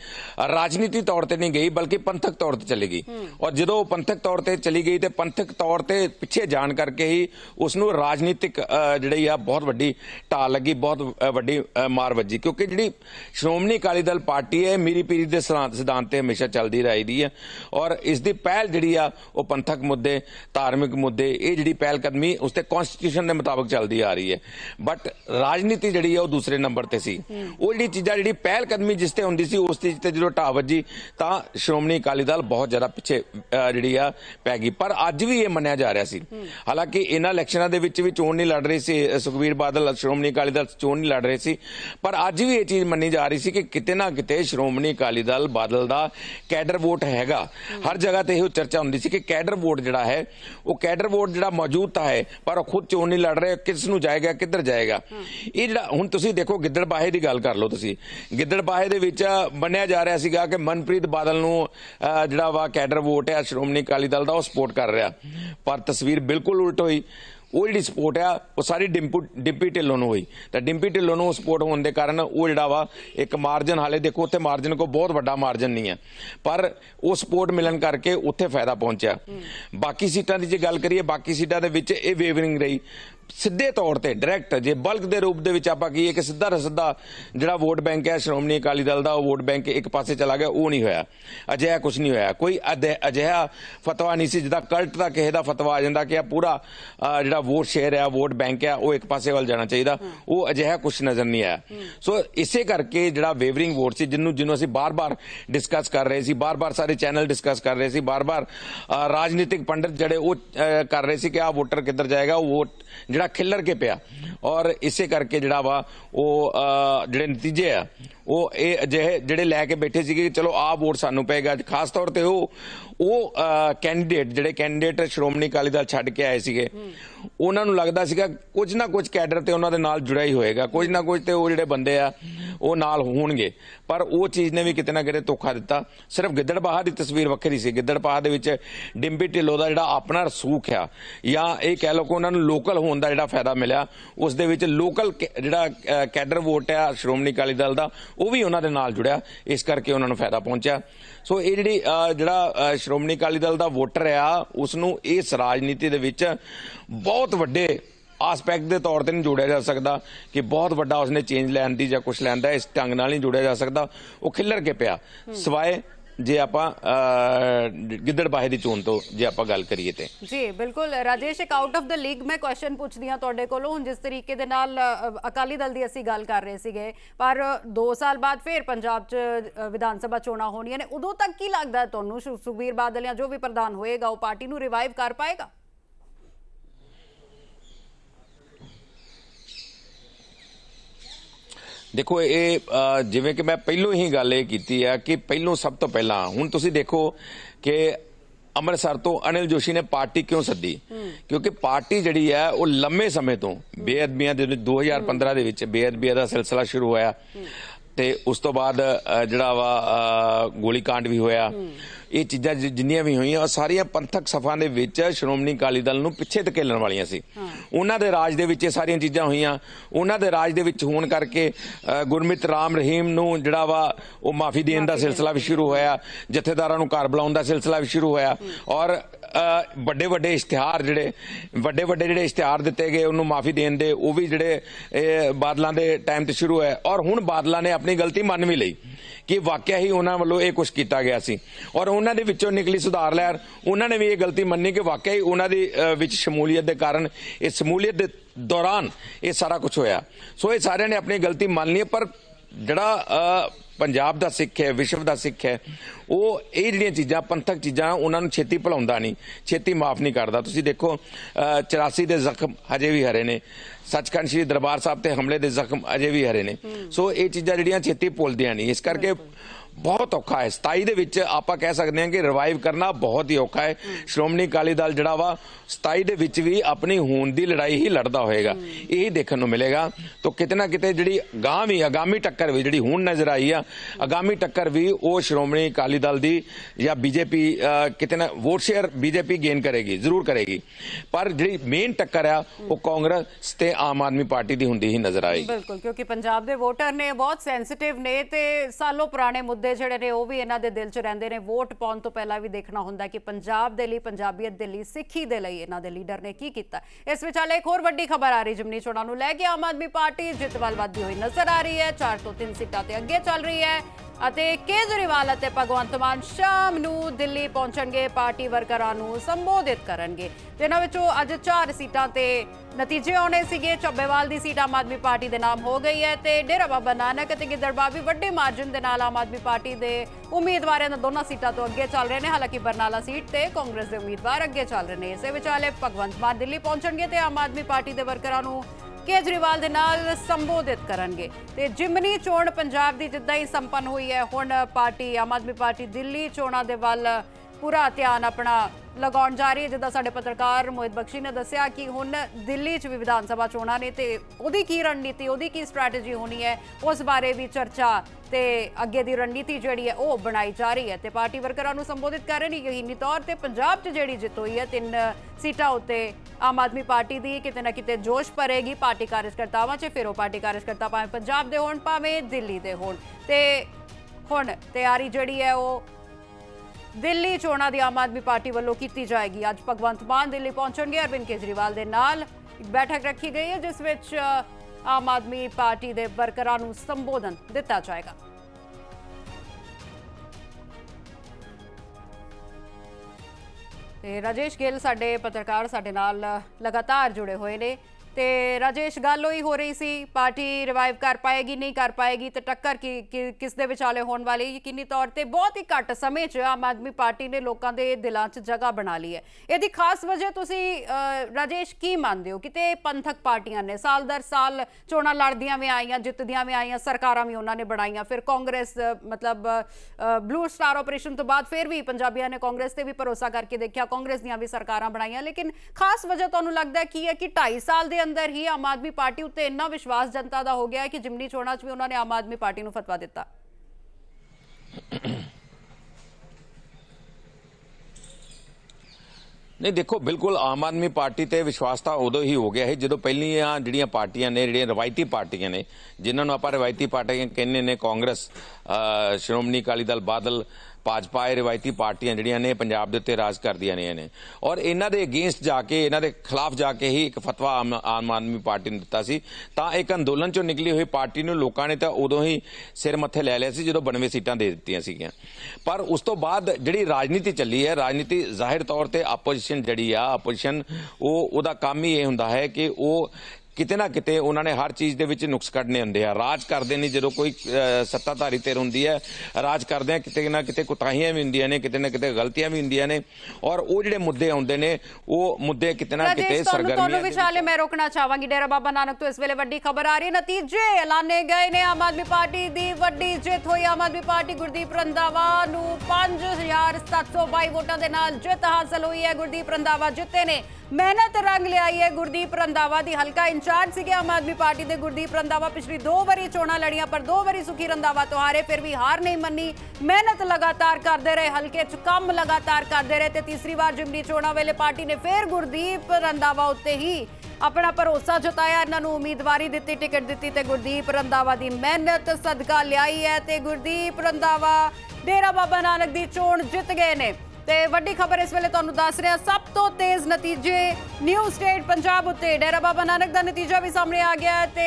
ਰਾਜਨੀਤੀ ਤੌਰ ਤੇ ਨਹੀਂ ਗਈ ਬਲਕਿ ਪੰਥਕ ਤੌਰ ਤੇ ਚਲੀ ਗਈ। ਔਰ ਜਦੋਂ ਉਹ ਪੰਥਕ ਤੌਰ ਤੇ ਚਲੀ ਗਈ ਤੇ ਪੰਥਕ ਤੌਰ ਤੇ ਪਿੱਛੇ ਜਾਣ ਕਰਕੇ ਹੀ ਉਸ ਨੂੰ ਰਾਜਨੀਤਿਕ ਜਿਹੜੀ ਆ ਬਹੁਤ ਵੱਡੀ ਢਾਲ ਲੱਗੀ ਬਹੁਤ ਵੱਡੀ ਮਾਰ ਵੱਜੀ। ਕਿਉਂਕਿ ਜਿਹੜੀ ਸ਼੍ਰੋਮਣੀ ਅਕਾਲੀ ਦਲ ਪਾਰਟੀ ਹੈ ਮੀਰੀ ਪੀਰੀ ਦੇ ਸਿਧਾਂਤ ਸਿਧਾਂਤ ਤੇ ਹਮੇਸ਼ਾ ਚੱਲਦੀ ਰਹੀ ਦੀ ਹੈ। ਔਰ ਇਸ ਦੀ ਪਹਿਲ ਜਿਹੜੀ ਆ ਉਹ ਪੰਥਕ ਮੁੱਦੇ ਧਾਰਮਿਕ ਮੁੱਦੇ ਇਹ ਜਿਹੜੀ ਪਹਿਲ ਕਦਮੀ ਉਸ ਤੇ ਕਨਸਟੀਟਿਊਸ਼ਨ ਦੇ ਮੁਤਾਬਕ ਚੱਲਦੀ ਆ ਰਹੀ ਹੈ। ਬਟ ਰਾਜਨੀਤੀ ਜਿਹੜੀ ਹੈ ਉਹ ਦੂਸਰੇ ਨੰਬਰ ਤੇ ਸੀ। ਉਹ ਜਿਹੜੀ ਚੀਜ਼ਾਂ ਜਿਹੜੀ ਪਹਿਲ ਕਦਮੀ ਜਿਸ ਤੇ ਹੁੰਦੀ ਸੀ ਉਸ ਚੀਜ਼ ਤੇ ਜਦੋਂ ਢਾਹ ਵੱਜੀ ਤਾਂ ਸ਼੍ਰੋਮਣੀ ਅਕਾਲੀ ਦਲ ਬਹੁਤ ਜ਼ਿਆਦਾ ਪਿੱਛੇ ਜਿਹੜੀ ਆ ਪੈ ਗਈ। ਪਰ ਅੱਜ ਵੀ ਇਹ ਮੰਨਿਆ ਜਾ ਰਿਹਾ ਸੀ। ਹਾਲਾਂਕਿ ਇਹਨਾਂ ਇਲੈਕਸ਼ਨਾਂ ਦੇ ਵਿੱਚ ਵੀ ਚੋਣ ਨਹੀਂ ਲੜ ਰਹੀ ਸੀ ਅਹ, ਸੁਖਬੀਰ ਬਾਦਲ ਸ਼੍ਰੋਮਣੀ ਅਕਾਲੀ ਦਲ ਚੋਣ ਨਹੀਂ ਲੜ ਰਹੇ ਸੀ। ਪਰ ਅੱਜ ਵੀ ਇਹ ਚੀਜ਼ ਮੰਨੀ ਜਾ ਰਹੀ ਸੀ ਕਿ ਕਿਤੇ ਨਾ ਕਿਤੇ ਸ਼੍ਰੋਮਣੀ ਅਕਾਲੀ ਦਲ ਬਾਦਲ ਦਾ ਕੈਡਰ ਵੋਟ ਹੈਗਾ। ਹਰ ਜਗ੍ਹਾ ਤੇ ਇਹੋ ਚਰਚਾ ਹੁੰਦੀ ਸੀ ਕਿ ਕੈਡਰ ਵੋਟ ਜਿਹੜਾ ਜਿਹੜਾ ਹੈ। ਉਹ ਕੈਡਰ ਵੋਟ ਜਿਹੜਾ ਮੌਜੂਦ ਤਾਂ ਹੈ, ਪਰ ਉਹ ਖੁਦ ਚੋਣ ਨਹੀਂ ਲੜ ਰਹੇ, ਕਿਸ ਨੂੰ ਜਾਏਗਾ, ਕਿੱਧਰ ਜਾਏਗਾ। ਇਹ ਜਿਹੜਾ ਹੁਣ ਤੁਸੀਂ ਦੇਖੋ ਗਿੱਦੜਬਾਹੇ ਦੀ ਗੱਲ ਕਰ ਲਓ ਤੁਸੀਂ। ਗਿੱਦੜਬਾਹੇ ਦੇ ਵਿੱਚ ਮੰਨਿਆ ਜਾ ਰਿਹਾ ਸੀਗਾ ਕਿ ਮਨਪ੍ਰੀਤ ਬਾਦਲ ਨੂੰ ਜਿਹੜਾ ਵਾ ਕੈਡਰ ਵੋਟ ਹੈ, ਸ਼੍ਰੋਮਣੀ ਅਕਾਲੀ ਦਲ ਦਾ, ਉਹ ਸਪੋਰਟ ਕਰ ਰਿਹਾ। ਪਰ ਤਸਵੀਰ ਬਿਲਕੁਲ ਉਲਟ ਹੋਈ। ਉਹ ਜਿਹੜੀ ਸਪੋਰਟ ਆ ਉਹ ਸਾਰੀ ਡਿੰਪੂ ਡਿੰਪੀ ਢਿੱਲੋਂ ਨੂੰ ਹੋਈ। ਤਾਂ ਡਿੰਪੀ ਢਿੱਲੋਂ ਨੂੰ ਸਪੋਰਟ ਹੋਣ ਦੇ ਕਾਰਨ ਉਹ ਜਿਹੜਾ ਵਾ ਇੱਕ ਮਾਰਜਨ ਹਾਲੇ ਦੇਖੋ ਉੱਥੇ ਮਾਰਜਨ ਕੋ ਬਹੁਤ ਵੱਡਾ ਮਾਰਜਨ ਨਹੀਂ ਹੈ। ਪਰ ਉਹ ਸਪੋਰਟ ਮਿਲਣ ਕਰਕੇ ਉੱਥੇ ਫਾਇਦਾ ਪਹੁੰਚਿਆ। ਬਾਕੀ ਸੀਟਾਂ ਦੀ ਜੇ ਗੱਲ ਕਰੀਏ ਬਾਕੀ ਸੀਟਾਂ ਦੇ ਵਿੱਚ ਇਹ ਵੇਵਰਿੰਗ ਰਹੀ। ਸਿੱਧੇ ਤੌਰ ਤੇ ਡਾਇਰੈਕਟ ਜੇ ਬਲਕ ਦੇ ਰੂਪ ਦੇ ਵਿੱਚ ਆਪਾਂ ਕਹੀਏ ਕਿ ਸਿੱਧਾ ਰਸਦਾ ਜਿਹੜਾ ਵੋਟ ਬੈਂਕ ਹੈ ਸ਼੍ਰੋਮਣੀ ਅਕਾਲੀ ਦਲ ਦਾ ਉਹ ਵੋਟ ਬੈਂਕ ਇੱਕ ਪਾਸੇ ਚਲਾ ਗਿਆ ਉਹ ਨਹੀਂ ਹੋਇਆ। ਅਜਿਹਾ ਕੁਝ ਨਹੀਂ ਹੋਇਆ। ਕੋਈ ਅਜਿਹਾ ਫਤਵਾ ਨਹੀਂ ਸੀ ਜਿਹਦਾ ਕਲਟ ਦਾ ਕਿਸੇ ਦਾ ਫਤਵਾ ਆ ਜਾਂਦਾ ਕਿ ਆ ਪੂਰਾ ਜਿਹੜਾ ਵੋਟ ਸ਼ੇਅਰ ਹੈ ਵੋਟ ਬੈਂਕ ਹੈ ਉਹ ਇੱਕ ਪਾਸੇ ਵੱਲ ਜਾਣਾ ਚਾਹੀਦਾ। ਉਹ ਅਜਿਹਾ ਕੁਝ ਨਜ਼ਰ ਨਹੀਂ ਆਇਆ। ਸੋ ਇਸੇ ਕਰਕੇ ਜਿਹੜਾ ਵੇਵਰਿੰਗ ਵੋਟ ਸੀ ਜਿਹਨੂੰ ਜਿਹਨੂੰ ਅਸੀਂ ਬਾਰ-ਬਾਰ ਡਿਸਕਸ ਕਰ ਰਹੇ ਸੀ ਬਾਰ-ਬਾਰ ਸਾਰੇ ਚੈਨਲ ਡਿਸਕਸ ਕਰ ਰਹੇ ਸੀ ਬਾਰ-ਬਾਰ ਰਾਜਨੀਤਿਕ ਪੰਡਤ ਜਿਹੜੇ ਉਹ ਕਰ ਰਹੇ ਸੀ ਕਿ ਆ ਵੋਟਰ ਕਿੱਧਰ ਜਾਏਗਾ ਉਹ ਵੋਟ ਜਿਹੜਾ ਖਿੱਲਰ ਕੇ ਪਿਆ। ਔਰ ਇਸੇ ਕਰਕੇ ਜਿਹੜਾ ਵਾ ਉਹ ਅਹ, ਜਿਹੜੇ ਨਤੀਜੇ ਆ ਉਹ ਇਹ ਅਜਿਹੇ ਜਿਹੜੇ ਲੈ ਕੇ ਬੈਠੇ ਸੀਗੇ ਕਿ ਚਲੋ ਆਹ ਵੋਟ ਸਾਨੂੰ ਪਏਗਾ। ਖਾਸ ਤੌਰ ਤੇ ਉਹ ਉਹ ਕੈਂਡੀਡੇਟ ਜਿਹੜੇ ਕੈਂਡੀਡੇਟ ਸ਼੍ਰੋਮਣੀ ਅਕਾਲੀ ਦਲ ਛੱਡ ਕੇ ਆਏ ਸੀਗੇ, ਉਹਨਾਂ ਨੂੰ ਲੱਗਦਾ ਸੀਗਾ ਕੁਝ ਨਾ ਕੁਝ ਕੈਡਰ ਤੇ ਉਹਨਾਂ ਦੇ ਨਾਲ ਜੁੜਿਆ ਹੀ ਹੋਏਗਾ, ਕੁਝ ਨਾ ਕੁਝ ਤੇ ਉਹ ਜਿਹੜੇ ਬੰਦੇ ਆ, ਉਹ ਨਾਲ ਹੋਣਗੇ। ਪਰ ਉਹ ਚੀਜ਼ ਨੇ ਵੀ ਕਿਤੇ ਨਾ ਕਿਤੇ ਧੋਖਾ ਦਿੱਤਾ। ਸਿਰਫ ਗਿੱਦੜਬਾਹਾ ਦੀ ਤਸਵੀਰ ਵੱਖਰੀ ਸੀ। ਗਿੱਦੜਬਾਹਾ ਦੇ ਵਿੱਚ ਡਿੰਬੀ ਢਿੱਲੋਂ ਦਾ ਜਿਹੜਾ ਆਪਣਾ ਰਸੂਖ ਆ, ਜਾਂ ਇਹ ਕਹਿ ਲਓ ਕਿ ਉਹਨਾਂ ਨੂੰ ਲੋਕਲ ਹੋਣ ਦਾ ਜਿਹੜਾ ਫਾਇਦਾ ਮਿਲਿਆ, ਉਸ ਦੇ ਵਿੱਚ ਲੋਕਲ ਜਿਹੜਾ ਕੈਡਰ ਵੋਟ ਆ ਸ਼੍ਰੋਮਣੀ ਅਕਾਲੀ ਦਲ ਦਾ, ਉਹ ਵੀ ਉਹਨਾਂ ਦੇ ਨਾਲ ਜੁੜਿਆ। ਇਸ ਕਰਕੇ ਉਹਨਾਂ ਨੂੰ ਫਾਇਦਾ ਪਹੁੰਚਿਆ। ਸੋ ਇਹ ਜਿਹੜੀ ਜਿਹੜਾ ਸ਼੍ਰੋਮਣੀ ਅਕਾਲੀ ਦਲ ਦਾ ਵੋਟਰ ਆ ਉਸ ਨੂੰ ਇਸ ਰਾਜਨੀਤੀ ਦੇ ਵਿੱਚ ਬਹੁਤ ਵੱਡੇ ਆਸਪੈਕਟ ਦੇ ਤੌਰ ਤੇ ਨਹੀਂ ਜੋੜਿਆ ਜਾ ਸਕਦਾ ਕਿ ਬਹੁਤ ਵੱਡਾ ਉਸਨੇ ਚੇਂਜ ਲੈਣ ਦੀ ਜਾਂ ਕੁਝ ਲੈਣ ਦਾ ਇਸ ਢੰਗ ਨਾਲ ਨਹੀਂ ਜੋੜਿਆ ਜਾ ਸਕਦਾ। ਉਹ ਖਿੱਲਰ ਕੇ ਪਿਆ। ਸਵਾਏ ਜੇ ਆਪਾਂ ਅਹ, ਗਿੱਦੜਬਾਹੇ ਦੀ ਚੋਣ ਤੋਂ ਜੇ ਆਪਾਂ ਗੱਲ ਕਰੀਏ ਤੇ। ਜੀ ਬਿਲਕੁਲ। ਰਾਜੇਸ਼ ਇੱਕ ਆਊਟ ਆਫ ਦਾ ਲੀਗ ਮੈਂ ਕੁਐਸਚਨ ਪੁੱਛਦੀ ਹਾਂ ਤੁਹਾਡੇ ਕੋਲੋਂ। ਹੁਣ ਜਿਸ ਤਰੀਕੇ ਦੇ ਨਾਲ ਅਕਾਲੀ ਦਲ ਦੀ ਅਸੀਂ ਗੱਲ ਕਰ ਰਹੇ ਸੀਗੇ ਪਰ 2 ਸਾਲ ਬਾਅਦ ਫਿਰ ਪੰਜਾਬ 'ਚ ਵਿਧਾਨ ਸਭਾ ਚੋਣਾਂ ਹੋਣੀਆਂ ਨੇ। ਉਦੋਂ ਤੱਕ ਕੀ ਲੱਗਦਾ ਤੁਹਾਨੂੰ? ਸੁਖਬੀਰ ਬਾਦਲ ਜਾਂ ਜੋ ਵੀ ਪ੍ਰਧਾਨ ਹੋਏਗਾ ਉਹ ਪਾਰਟੀ ਨੂੰ ਰਿਵਾਈਵ ਕਰ ਪਾਏਗਾ? ਦੇਖੋ ਇਹ ਜਿਵੇਂ ਕਿ ਮੈਂ ਪਹਿਲੋਂ ਹੀ ਗੱਲ ਇਹ ਕੀਤੀ ਹੈ ਕਿ ਪਹਿਲੋਂ ਸਭ ਤੋਂ ਪਹਿਲਾਂ ਹੁਣ ਤੁਸੀਂ ਦੇਖੋ ਕਿ ਅੰਮ੍ਰਿਤਸਰ ਤੋਂ ਅਨਿਲ ਜੋਸ਼ੀ ਨੇ ਪਾਰਟੀ ਕਿਉਂ ਸੱਦੀ? ਕਿਉਂਕਿ ਪਾਰਟੀ ਜਿਹੜੀ ਹੈ ਉਹ ਲੰਮੇ ਸਮੇਂ ਤੋਂ ਬੇਅਦਬੀਆਂ ਦੇ ਵਿੱਚ 2015 ਦੇ ਵਿੱਚ ਬੇਅਦਬੀਆਂ ਦਾ ਸਿਲਸਿਲਾ ਸ਼ੁਰੂ ਹੋਇਆ। ਤੇ ਉਸ ਤੋਂ ਬਾਅਦ ਜਿਹੜਾ ਵਾ ਅਹ, ਗੋਲੀकांड ਵੀ ਹੋਇਆ। ਇਹ ਚੀਜ਼ਾਂ ਜਿੰਨੀਆਂ ਵੀ ਹੋਈਆਂ ਉਹ ਸਾਰੀਆਂ ਪੰਥਕ ਸਫਾਂ ਦੇ ਵਿੱਚ ਸ਼੍ਰੋਮਣੀ ਅਕਾਲੀ ਦਲ ਨੂੰ ਪਿੱਛੇ ਧਕੇਲਣ ਵਾਲੀਆਂ ਸੀ। ਉਹਨਾਂ ਦੇ ਰਾਜ ਦੇ ਵਿੱਚ ਇਹ ਸਾਰੀਆਂ ਚੀਜ਼ਾਂ ਹੋਈਆਂ। ਉਹਨਾਂ ਦੇ ਰਾਜ ਦੇ ਵਿੱਚ ਹੋਣ ਕਰਕੇ ਗੁਰਮਿਤ ਰਾਮ ਰਹੀਮ ਨੂੰ ਜਿਹੜਾ ਵਾ ਉਹ ਮਾਫੀ ਦੇਣ ਦਾ ਸਿਲਸਿਲਾ ਵੀ ਸ਼ੁਰੂ ਹੋਇਆ। ਜਥੇਦਾਰਾਂ ਨੂੰ ਘਰ ਬੁਲਾਉਣ ਦਾ ਸਿਲਸਿਲਾ ਵੀ ਸ਼ੁਰੂ ਹੋਇਆ। ਔਰ ਵੱਡੇ ਵੱਡੇ ਇਸ਼ਤਿਹਾਰ ਜਿਹੜੇ ਵੱਡੇ ਵੱਡੇ ਜਿਹੜੇ ਇਸ਼ਤਿਹਾਰ ਦਿੱਤੇ ਗਏ ਉਹਨੂੰ ਮਾਫੀ ਦੇਣ ਦੇ ਉਹ ਵੀ ਜਿਹੜੇ ਇਹ, ਬਾਦਲਾਂ ਦੇ ਟਾਈਮ ਤੇ ਸ਼ੁਰੂ ਹੋਇਆ। ਔਰ ਹੁਣ ਬਾਦਲਾਂ ਨੇ ਆਪਣੀ ਗਲਤੀ ਮੰਨ ਵੀ ਲਈ ਕਿ ਵਾਕਿਆ ਹੀ ਉਹਨਾਂ ਵੱਲੋਂ ਇਹ ਕੁਝ ਕੀਤਾ ਗਿਆ ਸੀ। ਔਰ ਉਹਨਾਂ ਦੇ ਵਿੱਚੋਂ ਨਿਕਲੀ ਸੁਧਾਰ ਲਹਿਰ ਉਹਨਾਂ ਨੇ ਵੀ ਇਹ ਗਲਤੀ ਮੰਨੀ ਕਿ ਵਾਕਿਆ ਹੀ ਉਹਨਾਂ ਦੀ ਵਿੱਚ ਸ਼ਮੂਲੀਅਤ ਦੇ ਕਾਰਨ ਇਹ ਸ਼ਮੂਲੀਅਤ ਦੇ ਦੌਰਾਨ ਇਹ ਸਾਰਾ ਕੁਝ ਹੋਇਆ। ਸੋ ਇਹ ਸਾਰਿਆਂ ਨੇ ਆਪਣੀ ਗਲਤੀ ਮੰਨ ਲਈ ਪਰ ਜਿਹੜਾ ਪੰਜਾਬ ਦਾ ਸਿੱਖ ਹੈ ਵਿਸ਼ਵ ਦਾ ਸਿੱਖ ਹੈ ਉਹ ਇਹ ਜਿਹੜੀਆਂ ਚੀਜ਼ਾਂ ਪੰਥਕ ਚੀਜ਼ਾਂ ਉਹਨਾਂ ਨੂੰ ਛੇਤੀ ਭੁਲਾਉਂਦਾ ਨਹੀਂ ਛੇਤੀ ਮਾਫ ਨਹੀਂ ਕਰਦਾ। ਤੁਸੀਂ ਦੇਖੋ ਅ, 84 ਦੇ ਜ਼ਖਮ ਹਜੇ ਵੀ ਹਰੇ ਨੇ ਸੱਚਖੰਡ ਸ੍ਰੀ ਦਰਬਾਰ ਸਾਹਿਬ ਤੇ ਹਮਲੇ ਦੇ ਜ਼ਖਮ ਅਜੇ ਵੀ ਹਰੇ ਨੇ। ਸੋ ਇਹ ਚੀਜ਼ਾਂ ਜਿਹੜੀਆਂ ਛੇਤੀ ਭੁੱਲਦੀਆਂ ਨਹੀਂ। ਇਸ ਕਰਕੇ ਬਹੁਤ ਔਖਾ ਹੈ। 27 ਦੇ ਵਿੱਚ ਆਪਾਂ ਕਹਿ ਸਕਦੇ ਹਾਂ ਕਿ ਰਿਵਾਈਵ ਕਰਨਾ ਬਹੁਤ ਹੀ ਔਖਾ ਹੈ। ਸ਼੍ਰੋਮਣੀ ਅਕਾਲੀ ਦਲ ਜਿਹੜਾ ਵਾ 27 ਦੇ ਵਿੱਚ ਵੀ ਆਪਣੀ ਹੋਣ ਦੀ ਲੜਾਈ ਹੀ ਲੜਦਾ ਹੋਏਗਾ। ਇਹ ਦੇਖਣ ਨੂੰ ਮਿਲੇਗਾ। ਤਾਂ ਕਿਤੇ ਨਾ ਕਿਤੇ ਜਿਹੜੀ ਗਾਂ ਵੀ ਆਗਾਮੀ ਟੱਕਰ ਵੀ ਜਿਹੜੀ ਹੁਣ ਨਜ਼ਰ ਆਈ ਆ ਆਗਾਮੀ ਟੱਕਰ ਵੀ ਉਹ ਸ਼੍ਰੋਮਣੀ ਅਕਾਲੀ ਦਲ ਦੀ ਜਾਂ ਬੀਜੇਪੀ ਕਿਤੇ ਨਾ ਵੋਟ ਸ਼ੇਅਰ ਬੀਜੇਪੀ ਗੇਨ ਕਰੇਗੀ ਜ਼ਰੂਰ ਕਰੇਗੀ। ਪਰ ਜਿਹੜੀ ਮੇਨ ਟੱਕਰ ਆ ਉਹ ਕਾਂਗਰਸ ਤੇ ਆਮ ਆਦਮੀ ਪਾਰਟੀ ਦੀ ਹੁੰਦੀ ਹੀ ਨਜ਼ਰ ਆਏਗੀ ਬਿਲਕੁਲ ਕਿਉਂਕਿ ਪੰਜਾਬ ਦੇ ਵੋਟਰ ਨੇ ਬਹੁਤ ਸੈਂਸਿਟਿਵ ਨੇ ਤੇ ਸਾਲੋਂ ਪੁਰਾਣੇ ਮੁੱਦੇ ਜਿਹੜੇ ਨੇ ਉਹ ਵੀ ਇਹਨਾਂ ਦੇ ਦਿਲ 'ਚ ਰਹਿੰਦੇ ਨੇ। ਵੋਟ ਪਾਉਣ ਤੋਂ ਪਹਿਲਾਂ ਵੀ ਦੇਖਣਾ ਹੁੰਦਾ ਕਿ ਪੰਜਾਬ ਦੇ ਲਈ, ਪੰਜਾਬੀਅਤ ਦੇ ਲਈ, ਸਿੱਖੀ ਦੇ ਲਈ ਇਹਨਾਂ ਦੇ ਲੀਡਰ ਨੇ ਕੀ ਕੀਤਾ। ਇਸ ਵਿਚਾਲੇ ਇੱਕ ਹੋਰ ਵੱਡੀ ਖਬਰ ਆ ਰਹੀ ਜਿਮਨੀ ਚੋਣਾਂ ਨੂੰ ਲੈ ਕੇ ਆਮ ਆਦਮੀ ਪਾਰਟੀ, ਜਿੱਤ ਵੱਲ ਵੱਧਦੀ ਹੋਈ ਨਜ਼ਰ ਆ ਰਹੀ ਹੈ। 4 ਤੋਂ 3 ਸੀਟਾਂ ਤੇ ਅੱਗੇ ਚੱਲ ਰਹੀ ਹੈ। ਅਤੇ ਕੇਜਰੀਵਾਲ ਅਤੇ ਭਗਵੰਤ ਮਾਨ ਸ਼ਾਮ ਨੂੰ ਦਿੱਲੀ ਪਹੁੰਚਣਗੇ, ਪਾਰਟੀ ਵਰਕਰਾਂ ਨੂੰ ਸੰਬੋਧਿਤ ਕਰਨਗੇ। ਜਿਨ੍ਹਾਂ ਵਿੱਚੋਂ ਅੱਜ 4 ਸੀਟਾਂ ਤੇ ਨਤੀਜੇ ਆਉਣੇ ਸੀਗੇ। ਚੱਬੇਵਾਲ ਦੀ ਸੀਟ ਆਮ ਆਦਮੀ ਪਾਰਟੀ ਦੇ ਨਾਮ ਹੋ ਗਈ ਹੈ ਤੇ ਡੇਰਾ ਬਾਬਾ ਨਾਨਕ ਅਤੇ ਗਿੱਦੜਬਾਹ ਵੀ ਵੱਡੇ ਮਾਰਜਨ ਦੇ ਨਾਲ ਆਮ ਆਦਮੀ ਪਾਰਟੀ ਦੇ ਉਮੀਦਵਾਰਾਂ ਦਾ ਦੋਨਾਂ ਸੀਟਾਂ ਤੋਂ ਅੱਗੇ ਚੱਲ ਰਹੇ ਨੇ। ਹਾਲਾਂਕਿ ਬਰਨਾਲਾ ਸੀਟ ਤੇ ਕਾਂਗਰਸ ਦੇ ਉਮੀਦਵਾਰ ਅੱਗੇ ਚੱਲ ਰਹੇ ਨੇ। ਇਸੇ ਵਿਚਾਲੇ ਭਗਵੰਤ ਮਾਨ ਦਿੱਲੀ ਪਹੁੰਚਣਗੇ ਤੇ ਆਮ ਆਦਮੀ ਪਾਰਟੀ ਦੇ ਵਰਕਰਾਂ ਨੂੰ ਕੇਜਰੀਵਾਲ ਦੇ ਨਾਲ ਸੰਬੋਧਿਤ ਕਰਨਗੇ। ਤੇ ਜਿਮਨੀ ਚੋਣ ਪੰਜਾਬ ਦੀ ਜਿੱਦਾਂ ਹੀ ਸੰਪੰਨ ਹੋਈ ਹੈ, ਹੁਣ ਪਾਰਟੀ, ਆਮ ਆਦਮੀ ਪਾਰਟੀ ਦਿੱਲੀ ਚੋਣਾਂ ਦੇ ਵੱਲ ਪੂਰਾ ਧਿਆਨ ਆਪਣਾ ਲਗਾਉਣ ਜਾ ਰਹੀ ਹੈ, ਜਿੱਦਾਂ ਸਾਡੇ ਪੱਤਰਕਾਰ ਮੋਹਿਤ ਬਖਸ਼ੀ ਨੇ ਦੱਸਿਆ ਕਿ ਹੁਣ ਦਿੱਲੀ 'ਚ ਵੀ ਵਿਧਾਨ ਸਭਾ ਚੋਣਾਂ ਨੇ ਤੇ ਉਹਦੀ ਕੀ ਰਣਨੀਤੀ, ਉਹਦੀ ਕੀ ਸਟ੍ਰੈਟਜੀ ਹੋਣੀ ਹੈ, ਉਸ ਬਾਰੇ ਵੀ ਚਰਚਾ ਤੇ ਅੱਗੇ ਦੀ ਰਣਨੀਤੀ ਜਿਹੜੀ ਹੈ, ਉਹ ਬਣਾਈ ਜਾ ਰਹੀ ਹੈ ਤੇ ਪਾਰਟੀ ਵਰਕਰਾਂ ਨੂੰ ਸੰਬੋਧਿਤ ਕਰ ਰਹੇ ਯਕੀਨੀ ਤੌਰ ਤੇ ਪੰਜਾਬ 'ਚ ਜਿਹੜੀ ਜਿੱਤ ਹੋਈ ਹੈ, ਤਿੰਨ ਸੀਟਾਂ ਉੱਤੇ ਆਮ ਆਦਮੀ ਪਾਰਟੀ ਦੀ ਕਿਤੇ ਨਾ ਕਿਤੇ ਜੋਸ਼ ਭਰੇਗੀ, ਪਾਰਟੀ ਕਾਰਜਕਰਤਾਵਾਂ 'ਚ, ਫਿਰ ਉਹ ਪਾਰਟੀ ਕਾਰਜਕਰਤਾ ਭਾਵੇਂ ਪੰਜਾਬ ਦੇ ਹੋਣ, ਭਾਵੇਂ ਦਿੱਲੀ ਦੇ ਹੋਣ ਤੇ ਹੁਣ ਤਿਆਰੀ ਜਿਹੜੀ ਹੈ, ਉਹ ਦਿੱਲੀ ਚੋਣਾਂ ਦੀ ਆਮ ਆਦਮੀ ਪਾਰਟੀ ਵੱਲੋਂ ਕੀਤੀ ਜਾਏਗੀ। ਅੱਜ ਭਗਵੰਤ ਮਾਨ ਦਿੱਲੀ ਪਹੁੰਚਣਗੇ, ਅਰਵਿੰਦ ਕੇਜਰੀਵਾਲ ਦੇ ਨਾਲ ਇੱਕ ਬੈਠਕ ਰੱਖੀ ਗਈ ਹੈ, ਜਿਸ ਵਿੱਚ ਆਮ ਆਦਮੀ ਪਾਰਟੀ ਦੇ ਵਰਕਰਾਂ ਨੂੰ ਸੰਬੋਧਨ ਦਿੱਤਾ ਜਾਏਗਾ। ਤੇ ਰਾਜੇਸ਼ ਗਿੱਲ, ਸਾਡੇ ਪੱਤਰਕਾਰ ਸਾਡੇ ਨਾਲ ਲਗਾਤਾਰ ਜੁੜੇ ਹੋਏ ਨੇ। ਤੇ ਰਾਜੇਸ਼, ਗੱਲ ਹੋਈ ਹੋ ਰਹੀ ਸੀ, ਪਾਰਟੀ ਰਿਵਾਈਵ ਕਰ ਪਾਏਗੀ, ਨਹੀਂ ਕਰ ਪਾਏਗੀ, ਤੇ ਟੱਕਰ ਕੀ, ਕੀ- ਕਿਸ ਦੇ ਵਿਚਾਲੇ ਹੋਣ ਵਾਲੀ ਯਕੀਨੀ ਤੌਰ ਤੇ ਬਹੁਤ ਹੀ ਘੱਟ ਸਮੇਂ 'ਚ ਆਮ ਆਦਮੀ ਪਾਰਟੀ ਨੇ ਲੋਕਾਂ ਦੇ ਦਿਲਾਂ 'ਚ ਜਗ੍ਹਾ ਬਣਾ ਲਈ ਹੈ। ਇਹਦੀ ਖਾਸ ਵਜ੍ਹਾ ਤੁਸੀਂ ਰਾਜੇਸ਼ ਕੀ ਮੰਨਦੇ ਹੋ? ਕਿਤੇ ਪੰਥਕ ਪਾਰਟੀਆਂ ਨੇ ਸਾਲ ਦਰ ਸਾਲ ਚੋਣਾਂ ਲੜਦੀਆਂ ਵੀ ਆਈਆਂ, ਜਿੱਤਦੀਆਂ ਵੀ ਆਈਆਂ, ਸਰਕਾਰਾਂ ਵੀ ਉਹਨਾਂ ਨੇ ਬਣਾਈਆਂ, ਫਿਰ ਕਾਂਗਰਸ, ਮਤਲਬ ਬਲੂ ਸਟਾਰ ਆਪਰੇਸ਼ਨ ਤੋਂ ਬਾਅਦ ਫਿਰ ਵੀ ਪੰਜਾਬੀਆਂ ਨੇ ਕਾਂਗਰਸ ਤੇ ਵੀ ਭਰੋਸਾ ਕਰਕੇ ਦੇਖਿਆ, ਕਾਂਗਰਸ ਦੀਆਂ ਵੀ ਸਰਕਾਰਾਂ ਬਣਾਈਆਂ, ਲੇਕਿਨ ਖਾਸ ਵਜ੍ਹਾ ਤੁਹਾਨੂੰ ਲੱਗਦਾ ਕੀ ਹੈ ਕਿ 2.5 ਸਾਲ ਦੇ ਅੰਦਰ ਹੀ ਆਮ ਆਦਮੀ ਪਾਰਟੀ ਉੱਤੇ ਇੰਨਾ ਵਿਸ਼ਵਾਸ ਜਨਤਾ ਦਾ ਹੋ ਗਿਆ ਹੈ ਕਿ ਜਿਮਨੀ ਚੋਣਾਂ 'ਚ ਵੀ ਉਹਨਾਂ ਨੇ ਆਮ ਆਦਮੀ ਪਾਰਟੀ ਨੂੰ ਫਤਵਾ ਦਿੱਤਾ। ਨਹੀਂ ਦੇਖੋ ਬਿਲਕੁਲ ਆਮ ਆਦਮੀ ਪਾਰਟੀ ਤੇ ਵਿਸ਼ਵਾਸ ਤਾਂ ਉਦੋਂ ਹੀ ਹੋ ਗਿਆ ਹੈ ਜਦੋਂ ਪਹਿਲੀਆਂ ਜਿਹੜੀਆਂ ਪਾਰਟੀਆਂ ਨੇ ਜਿਹੜੀਆਂ ਰਵਾਇਤੀ ਪਾਰਟੀਆਂ ਨੇ ਜਿਨ੍ਹਾਂ ਨੂੰ ਆਪਾਂ ਰਵਾਇਤੀ ਪਾਰਟੀਆਂ ਕਹਿੰਦੇ ਨੇ ਕਾਂਗਰਸ ਅਹ, ਸ਼੍ਰੋਮਣੀ ਅਕਾਲੀ ਦਲ ਬਾਦਲ ਭਾਜਪਾ, ਇਹ ਰਵਾਇਤੀ ਪਾਰਟੀਆਂ ਜਿਹੜੀਆਂ ਨੇ, ਪੰਜਾਬ ਦੇ ਉੱਤੇ ਰਾਜ ਕਰਦੀਆਂ ਨੇ ਨੇ। ਔਰ ਇਹਨਾਂ ਦੇ ਅਗੇਂਸਟ ਜਾ ਕੇ, ਇਹਨਾਂ ਦੇ ਖਿਲਾਫ ਜਾ ਕੇ ਹੀ ਇੱਕ ਫਤਵਾ ਆਮ ਆਦਮੀ ਪਾਰਟੀ ਨੇ ਦਿੱਤਾ ਸੀ। ਤਾਂ ਇੱਕ ਅੰਦੋਲਨ ਚੋਂ ਨਿਕਲੀ ਹੋਈ ਪਾਰਟੀ ਨੂੰ ਲੋਕਾਂ ਨੇ ਤਾਂ ਉਦੋਂ ਹੀ ਸਿਰ ਮੱਥੇ ਲੈ ਲਿਆ ਸੀ, ਜਦੋਂ 92 ਸੀਟਾਂ ਦੇ ਦਿੱਤੀਆਂ ਸੀਗੀਆਂ। ਪਰ ਉਸ ਤੋਂ ਬਾਅਦ ਜਿਹੜੀ ਰਾਜਨੀਤੀ ਚੱਲੀ ਹੈ, ਰਾਜਨੀਤੀ ਜ਼ਾਹਿਰ ਤੌਰ ਤੇ ਆਪੋਜੀਸ਼ਨ ਜਿਹੜੀ ਆ, ਆਪੋਜੀਸ਼ਨ, ਉਹ, ਉਹਦਾ ਕੰਮ ਹੀ ਇਹ ਹੁੰਦਾ ਹੈ ਕਿ ਉਹ ਕਿਤੇ ਨਾ ਕਿਤੇ ਉਹਨਾਂ ਨੇ ਹਰ ਚੀਜ਼ ਦੇ ਵਿੱਚ ਨੁਕਸ ਕੱਢਨੇ ਹੁੰਦੇ ਆ। ਰਾਜ ਕਰਦੇ ਨਹੀਂ ਜਦੋਂ ਕੋਈ ਸੱਤਾਧਾਰੀ ਧਿਰ ਹੁੰਦੀ ਹੈ ਰਾਜ ਕਰਦੇ ਆ ਕਿਤੇ ਨਾ ਕਿਤੇ ਕੁਤਾਹੀਆਂ ਵੀ ਹੁੰਦੀਆਂ ਨੇ ਕਿਤੇ ਨਾ ਕਿਤੇ ਗਲਤੀਆਂ ਵੀ ਹੁੰਦੀਆਂ ਨੇ। ਔਰ ਉਹ ਜਿਹੜੇ ਮੁੱਦੇ ਆਉਂਦੇ ਨੇ ਉਹ ਮੁੱਦੇ ਕਿਤੇ ਨਾ ਕਿਤੇ ਤੁਹਾਨੂੰ ਤੁਹਾਨੂੰ ਸਰਗਰਮੀਆਂ ਦੇ ਵਿਚਾਲੇ ਮੈਂ ਰੋਕਣਾ ਚਾਹਾਂਗੀ। ਡੇਰਾ ਬਾਬਾ ਨਾਨਕ ਤੋਂ ਇਸ ਵੇਲੇ ਵੱਡੀ ਖਬਰ ਆ ਰਹੀ ਹੈ। ਨਤੀਜੇ ਐਲਾਨੇ ਗਏ ਨੇ ਆਮ ਆਦਮੀ ਪਾਰਟੀ ਦੀ। ਵੱਡੀ ਜਿੱਤ ਹੋਈ ਆਮ ਆਦਮੀ ਪਾਰਟੀ ਗੁਰਦੀਪ ਰੰਧਾਵਾ ਨੂੰ 5722 ਵੋਟਾਂ ਦੇ ਨਾਲ ਜਿੱਤ ਹਾਸਲ ਹੋਈ ਹੈ। ਗੁਰਦੀਪ ਰੰਧਾਵਾ ਜਿੱਤੇ ਨੇ। ਮਿਹਨਤ ਰੰਗ ਲਿਆਈ ਹੈ ਗੁਰਦੀਪ ਰੰਧਾਵਾ ਦੀ ਹਲਕਾ ਇੰਚਾਰਜ ਸੀਗੇ ਆਮ ਆਦਮੀ ਪਾਰਟੀ ਦੇ ਗੁਰਦੀਪ ਰੰਧਾਵਾ। ਪਿਛਲੀ ਦੋ ਵਾਰੀ ਚੋਣਾਂ ਲੜੀਆਂ, ਪਰ ਦੋ ਵਾਰੀ ਸੁਖੀ ਰੰਧਾਵਾ ਤੋਂ ਹਾਰੇ ਫਿਰ ਵੀ ਹਾਰ ਨਹੀਂ ਮੰਨੀ। ਮਿਹਨਤ ਲਗਾਤਾਰ ਕਰਦੇ ਰਹੇ, ਹਲਕੇ 'ਚ ਕੰਮ ਲਗਾਤਾਰ ਕਰਦੇ ਰਹੇ ਤੇ ਤੀਸਰੀ ਵਾਰ ਜਿਮਨੀ ਚੋਣਾਂ ਵੇਲੇ ਪਾਰਟੀ ਨੇ ਫਿਰ ਗੁਰਦੀਪ ਰੰਧਾਵਾ ਉੱਤੇ ਹੀ ਆਪਣਾ ਭਰੋਸਾ ਜਤਾਇਆ। ਇਹਨਾਂ ਨੂੰ ਉਮੀਦਵਾਰੀ ਦਿੱਤੀ, ਟਿਕਟ ਦਿੱਤੀ ਤੇ ਗੁਰਦੀਪ ਰੰਧਾਵਾ ਦੀ ਮਿਹਨਤ ਸਦਕਾ ਲਿਆਈ ਹੈ ਤੇ ਗੁਰਦੀਪ ਰੰਧਾਵਾ, ਡੇਰਾ ਬਾਬਾ ਨਾਨਕ ਦੀ ਚੋਣ ਜਿੱਤ ਗਏ ਨੇ। ਤੇ ਵੱਡੀ ਖਬਰ ਇਸ ਵੇਲੇ ਤੁਹਾਨੂੰ ਦੱਸ ਰਿਹਾ ਸਭ ਤੋਂ ਤੇਜ਼ ਨਤੀਜੇ ਨਿਊ ਸਟੇਟ ਪੰਜਾਬ ਉੱਤੇ। ਡੇਰਾ ਬਾਬਾ ਨਾਨਕ ਦਾ ਨਤੀਜਾ ਵੀ ਸਾਹਮਣੇ ਆ ਗਿਆ ਤੇ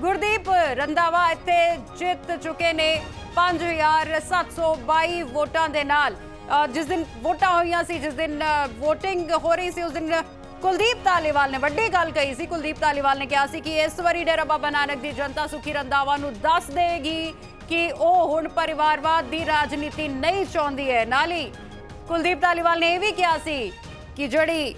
ਗੁਰਦੀਪ ਰੰਧਾਵਾ ਇੱਥੇ ਜਿੱਤ ਚੁੱਕੇ ਨੇ 5722 ਵੋਟਾਂ ਦੇ ਨਾਲ। ਅ, ਜਿਸ ਦਿਨ ਵੋਟਾਂ ਹੋਈਆਂ ਸੀ ਜਿਸ ਦਿਨ VOTING ਹੋ ਰਹੀ ਸੀ ਉਸ ਦਿਨ ਕੁਲਦੀਪ ਧਾਲੀਵਾਲ ਨੇ ਵੱਡੀ ਗੱਲ ਕਹੀ ਸੀ ਕੁਲਦੀਪ ਧਾਲੀਵਾਲ ਨੇ ਕਿਹਾ ਸੀ ਕਿ ਇਸ ਵਾਰੀ ਡੇਰਾ ਬਾਬਾ ਨਾਨਕ ਦੀ ਜਨਤਾ ਸੁਖੀ ਰੰਧਾਵਾ ਨੂੰ ਦੱਸ ਦੇਗੀ ਕਿ ਉਹ ਹੁਣ ਪਰਿਵਾਰਵਾਦ ਦੀ ਰਾਜਨੀਤੀ ਨਹੀਂ ਚਾਹੁੰਦੀ ਹੈ। ਨਾਲ ਹੀ ਕੁਲਦੀਪ ਧਾਲੀਵਾਲ ਨੇ ਇਹ ਵੀ ਕਿਹਾ ਸੀ ਕਿ ਜਿਹੜੀ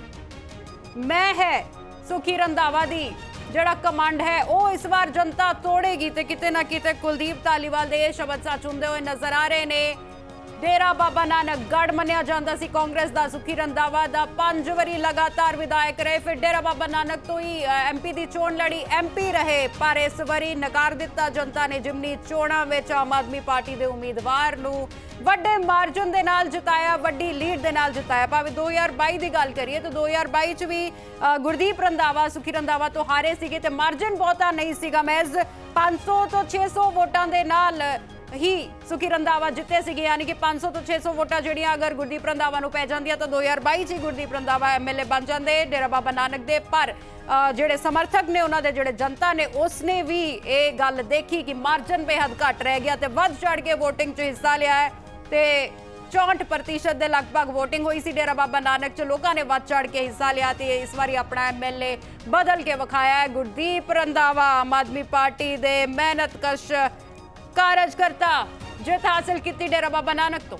ਮੈਂ ਹੈ, ਸੁਖੀ ਰੰਧਾਵਾ ਦੀ ਜਿਹੜਾ ਕਮਾਂਡ ਹੈ, ਉਹ ਇਸ ਵਾਰ ਜਨਤਾ ਤੋੜੇਗੀ ਤੇ ਕਿਤੇ ਨਾ ਕਿਤੇ ਕੁਲਦੀਪ ਧਾਲੀਵਾਲ ਦੇ ਇਹ ਸ਼ਬਦ ਸੱਚ ਹੁੰਦੇ ਹੋਏ ਨਜ਼ਰ ਆ ਰਹੇ ਨੇ। ਡੇਰਾ ਬਾਬਾ ਨਾਨਕ ਗੜ ਮੰਨਿਆ ਜਾਂਦਾ ਸੀ। ਕਾਂਗਰਸ ਦਾ ਸੁਖੀ ਰੰਧਾਵਾ ਦਾ ਪੰਜ ਵਾਰੀ ਲਗਾਤਾਰ ਵਿਧਾਇਕ ਰਹੇ। ਫਿਰ ਡੇਰਾ ਬਾਬਾ ਨਾਨਕ ਤੋਂ ਹੀ ਐਮਪੀ ਦੀ ਚੋਣ ਲੜੀ। ਐਮਪੀ ਰਹੇ, ਪਰ ਇਸ ਵਾਰੀ ਨਕਾਰ ਦਿੱਤਾ ਜਨਤਾ ਨੇ ਜਿਮਨੀ ਚੋਣਾਂ ਵਿੱਚ ਆਮ ਆਦਮੀ ਪਾਰਟੀ ਦੇ ਉਮੀਦਵਾਰ ਨੂੰ ਵੱਡੇ ਮਾਰਜਨ ਦੇ ਨਾਲ ਜਿਤਾਇਆ, ਵੱਡੀ ਲੀਡ ਦੇ ਨਾਲ ਜਿਤਾਇਆ। ਭਾਵੇਂ 2022 ਦੀ ਗੱਲ ਕਰੀਏ ਤਾਂ 2022 ਚ ਵੀ ਗੁਰਦੀਪ ਰੰਧਾਵਾ, ਸੁਖੀ ਰੰਧਾਵਾ ਤੋਂ ਹਾਰੇ ਸੀਗੇ ਤੇ ਮਾਰਜਨ ਬਹੁਤਾ ਨਹੀਂ ਸੀਗਾ। ਮਹਿਜ਼ 500 ਤੋਂ 600 ਵੋਟਾਂ ਦੇ ਨਾਲ ਹੀ ਸੁਖੀ ਰੰਧਾਵਾ ਜਿੱਤੇ ਸੀਗੇ, ਯਾਨੀ ਕਿ 500 ਤੋਂ 600 ਵੋਟਾਂ ਜਿਹੜੀਆਂ ਅਗਰ ਗੁਰਦੀਪ ਰੰਧਾਵਾ ਨੂੰ ਪੈ ਜਾਂਦੀਆਂ ਤਾਂ 2022 ਚ ਹੀ ਗੁਰਦੀਪ ਰੰਧਾਵਾ ਐਮਐਲਏ ਬਣ ਜਾਂਦੇ, ਡੇਰਾ ਬਾਬਾ ਨਾਨਕ ਦੇ। ਪਰ ਜਿਹੜੇ ਸਮਰਥਕ ਨੇ ਉਹਨਾਂ ਦੇ ਜਿਹੜੇ ਜਨਤਾ ਨੇ, ਉਸਨੇ ਵੀ ਇਹ ਗੱਲ ਦੇਖੀ ਕਿ ਮਾਰਜਨ ਬੇਹੱਦ ਘੱਟ ਰਹਿ ਗਿਆ ਤੇ ਵੱਧ ਚੜ ਕੇ VOTING 'ਚ ਹਿੱਸਾ ਲਿਆ ਹੈ ਤੇ 64% ਦੇ ਲਗਭਗ VOTING ਹੋਈ ਸੀ ਡੇਰਾ ਬਾਬਾ ਨਾਨਕ ਚ। ਲੋਕਾਂ ਨੇ ਵੱਧ ਚੜ ਕੇ ਹਿੱਸਾ ਲਿਆ ਤੇ ਇਸ ਵਾਰੀ ਆਪਣਾ ਐਮਐਲਏ ਬਦਲ ਕੇ ਵਿਖਾਇਆ ਹੈ ਗੁਰਦੀਪ ਰੰਧਾਵਾ, ਆਮ ਆਦਮੀ ਪਾਰਟੀ ਦੇ, ਮਿਹਨਤਕਸ਼ ਕਾਰਜਕਰਤਾ ਜਿੱਤ ਹਾਸਲ ਕੀਤੀ ਡੇਰਾ ਬਾਬਾ ਨਾਨਕ ਤੋਂ।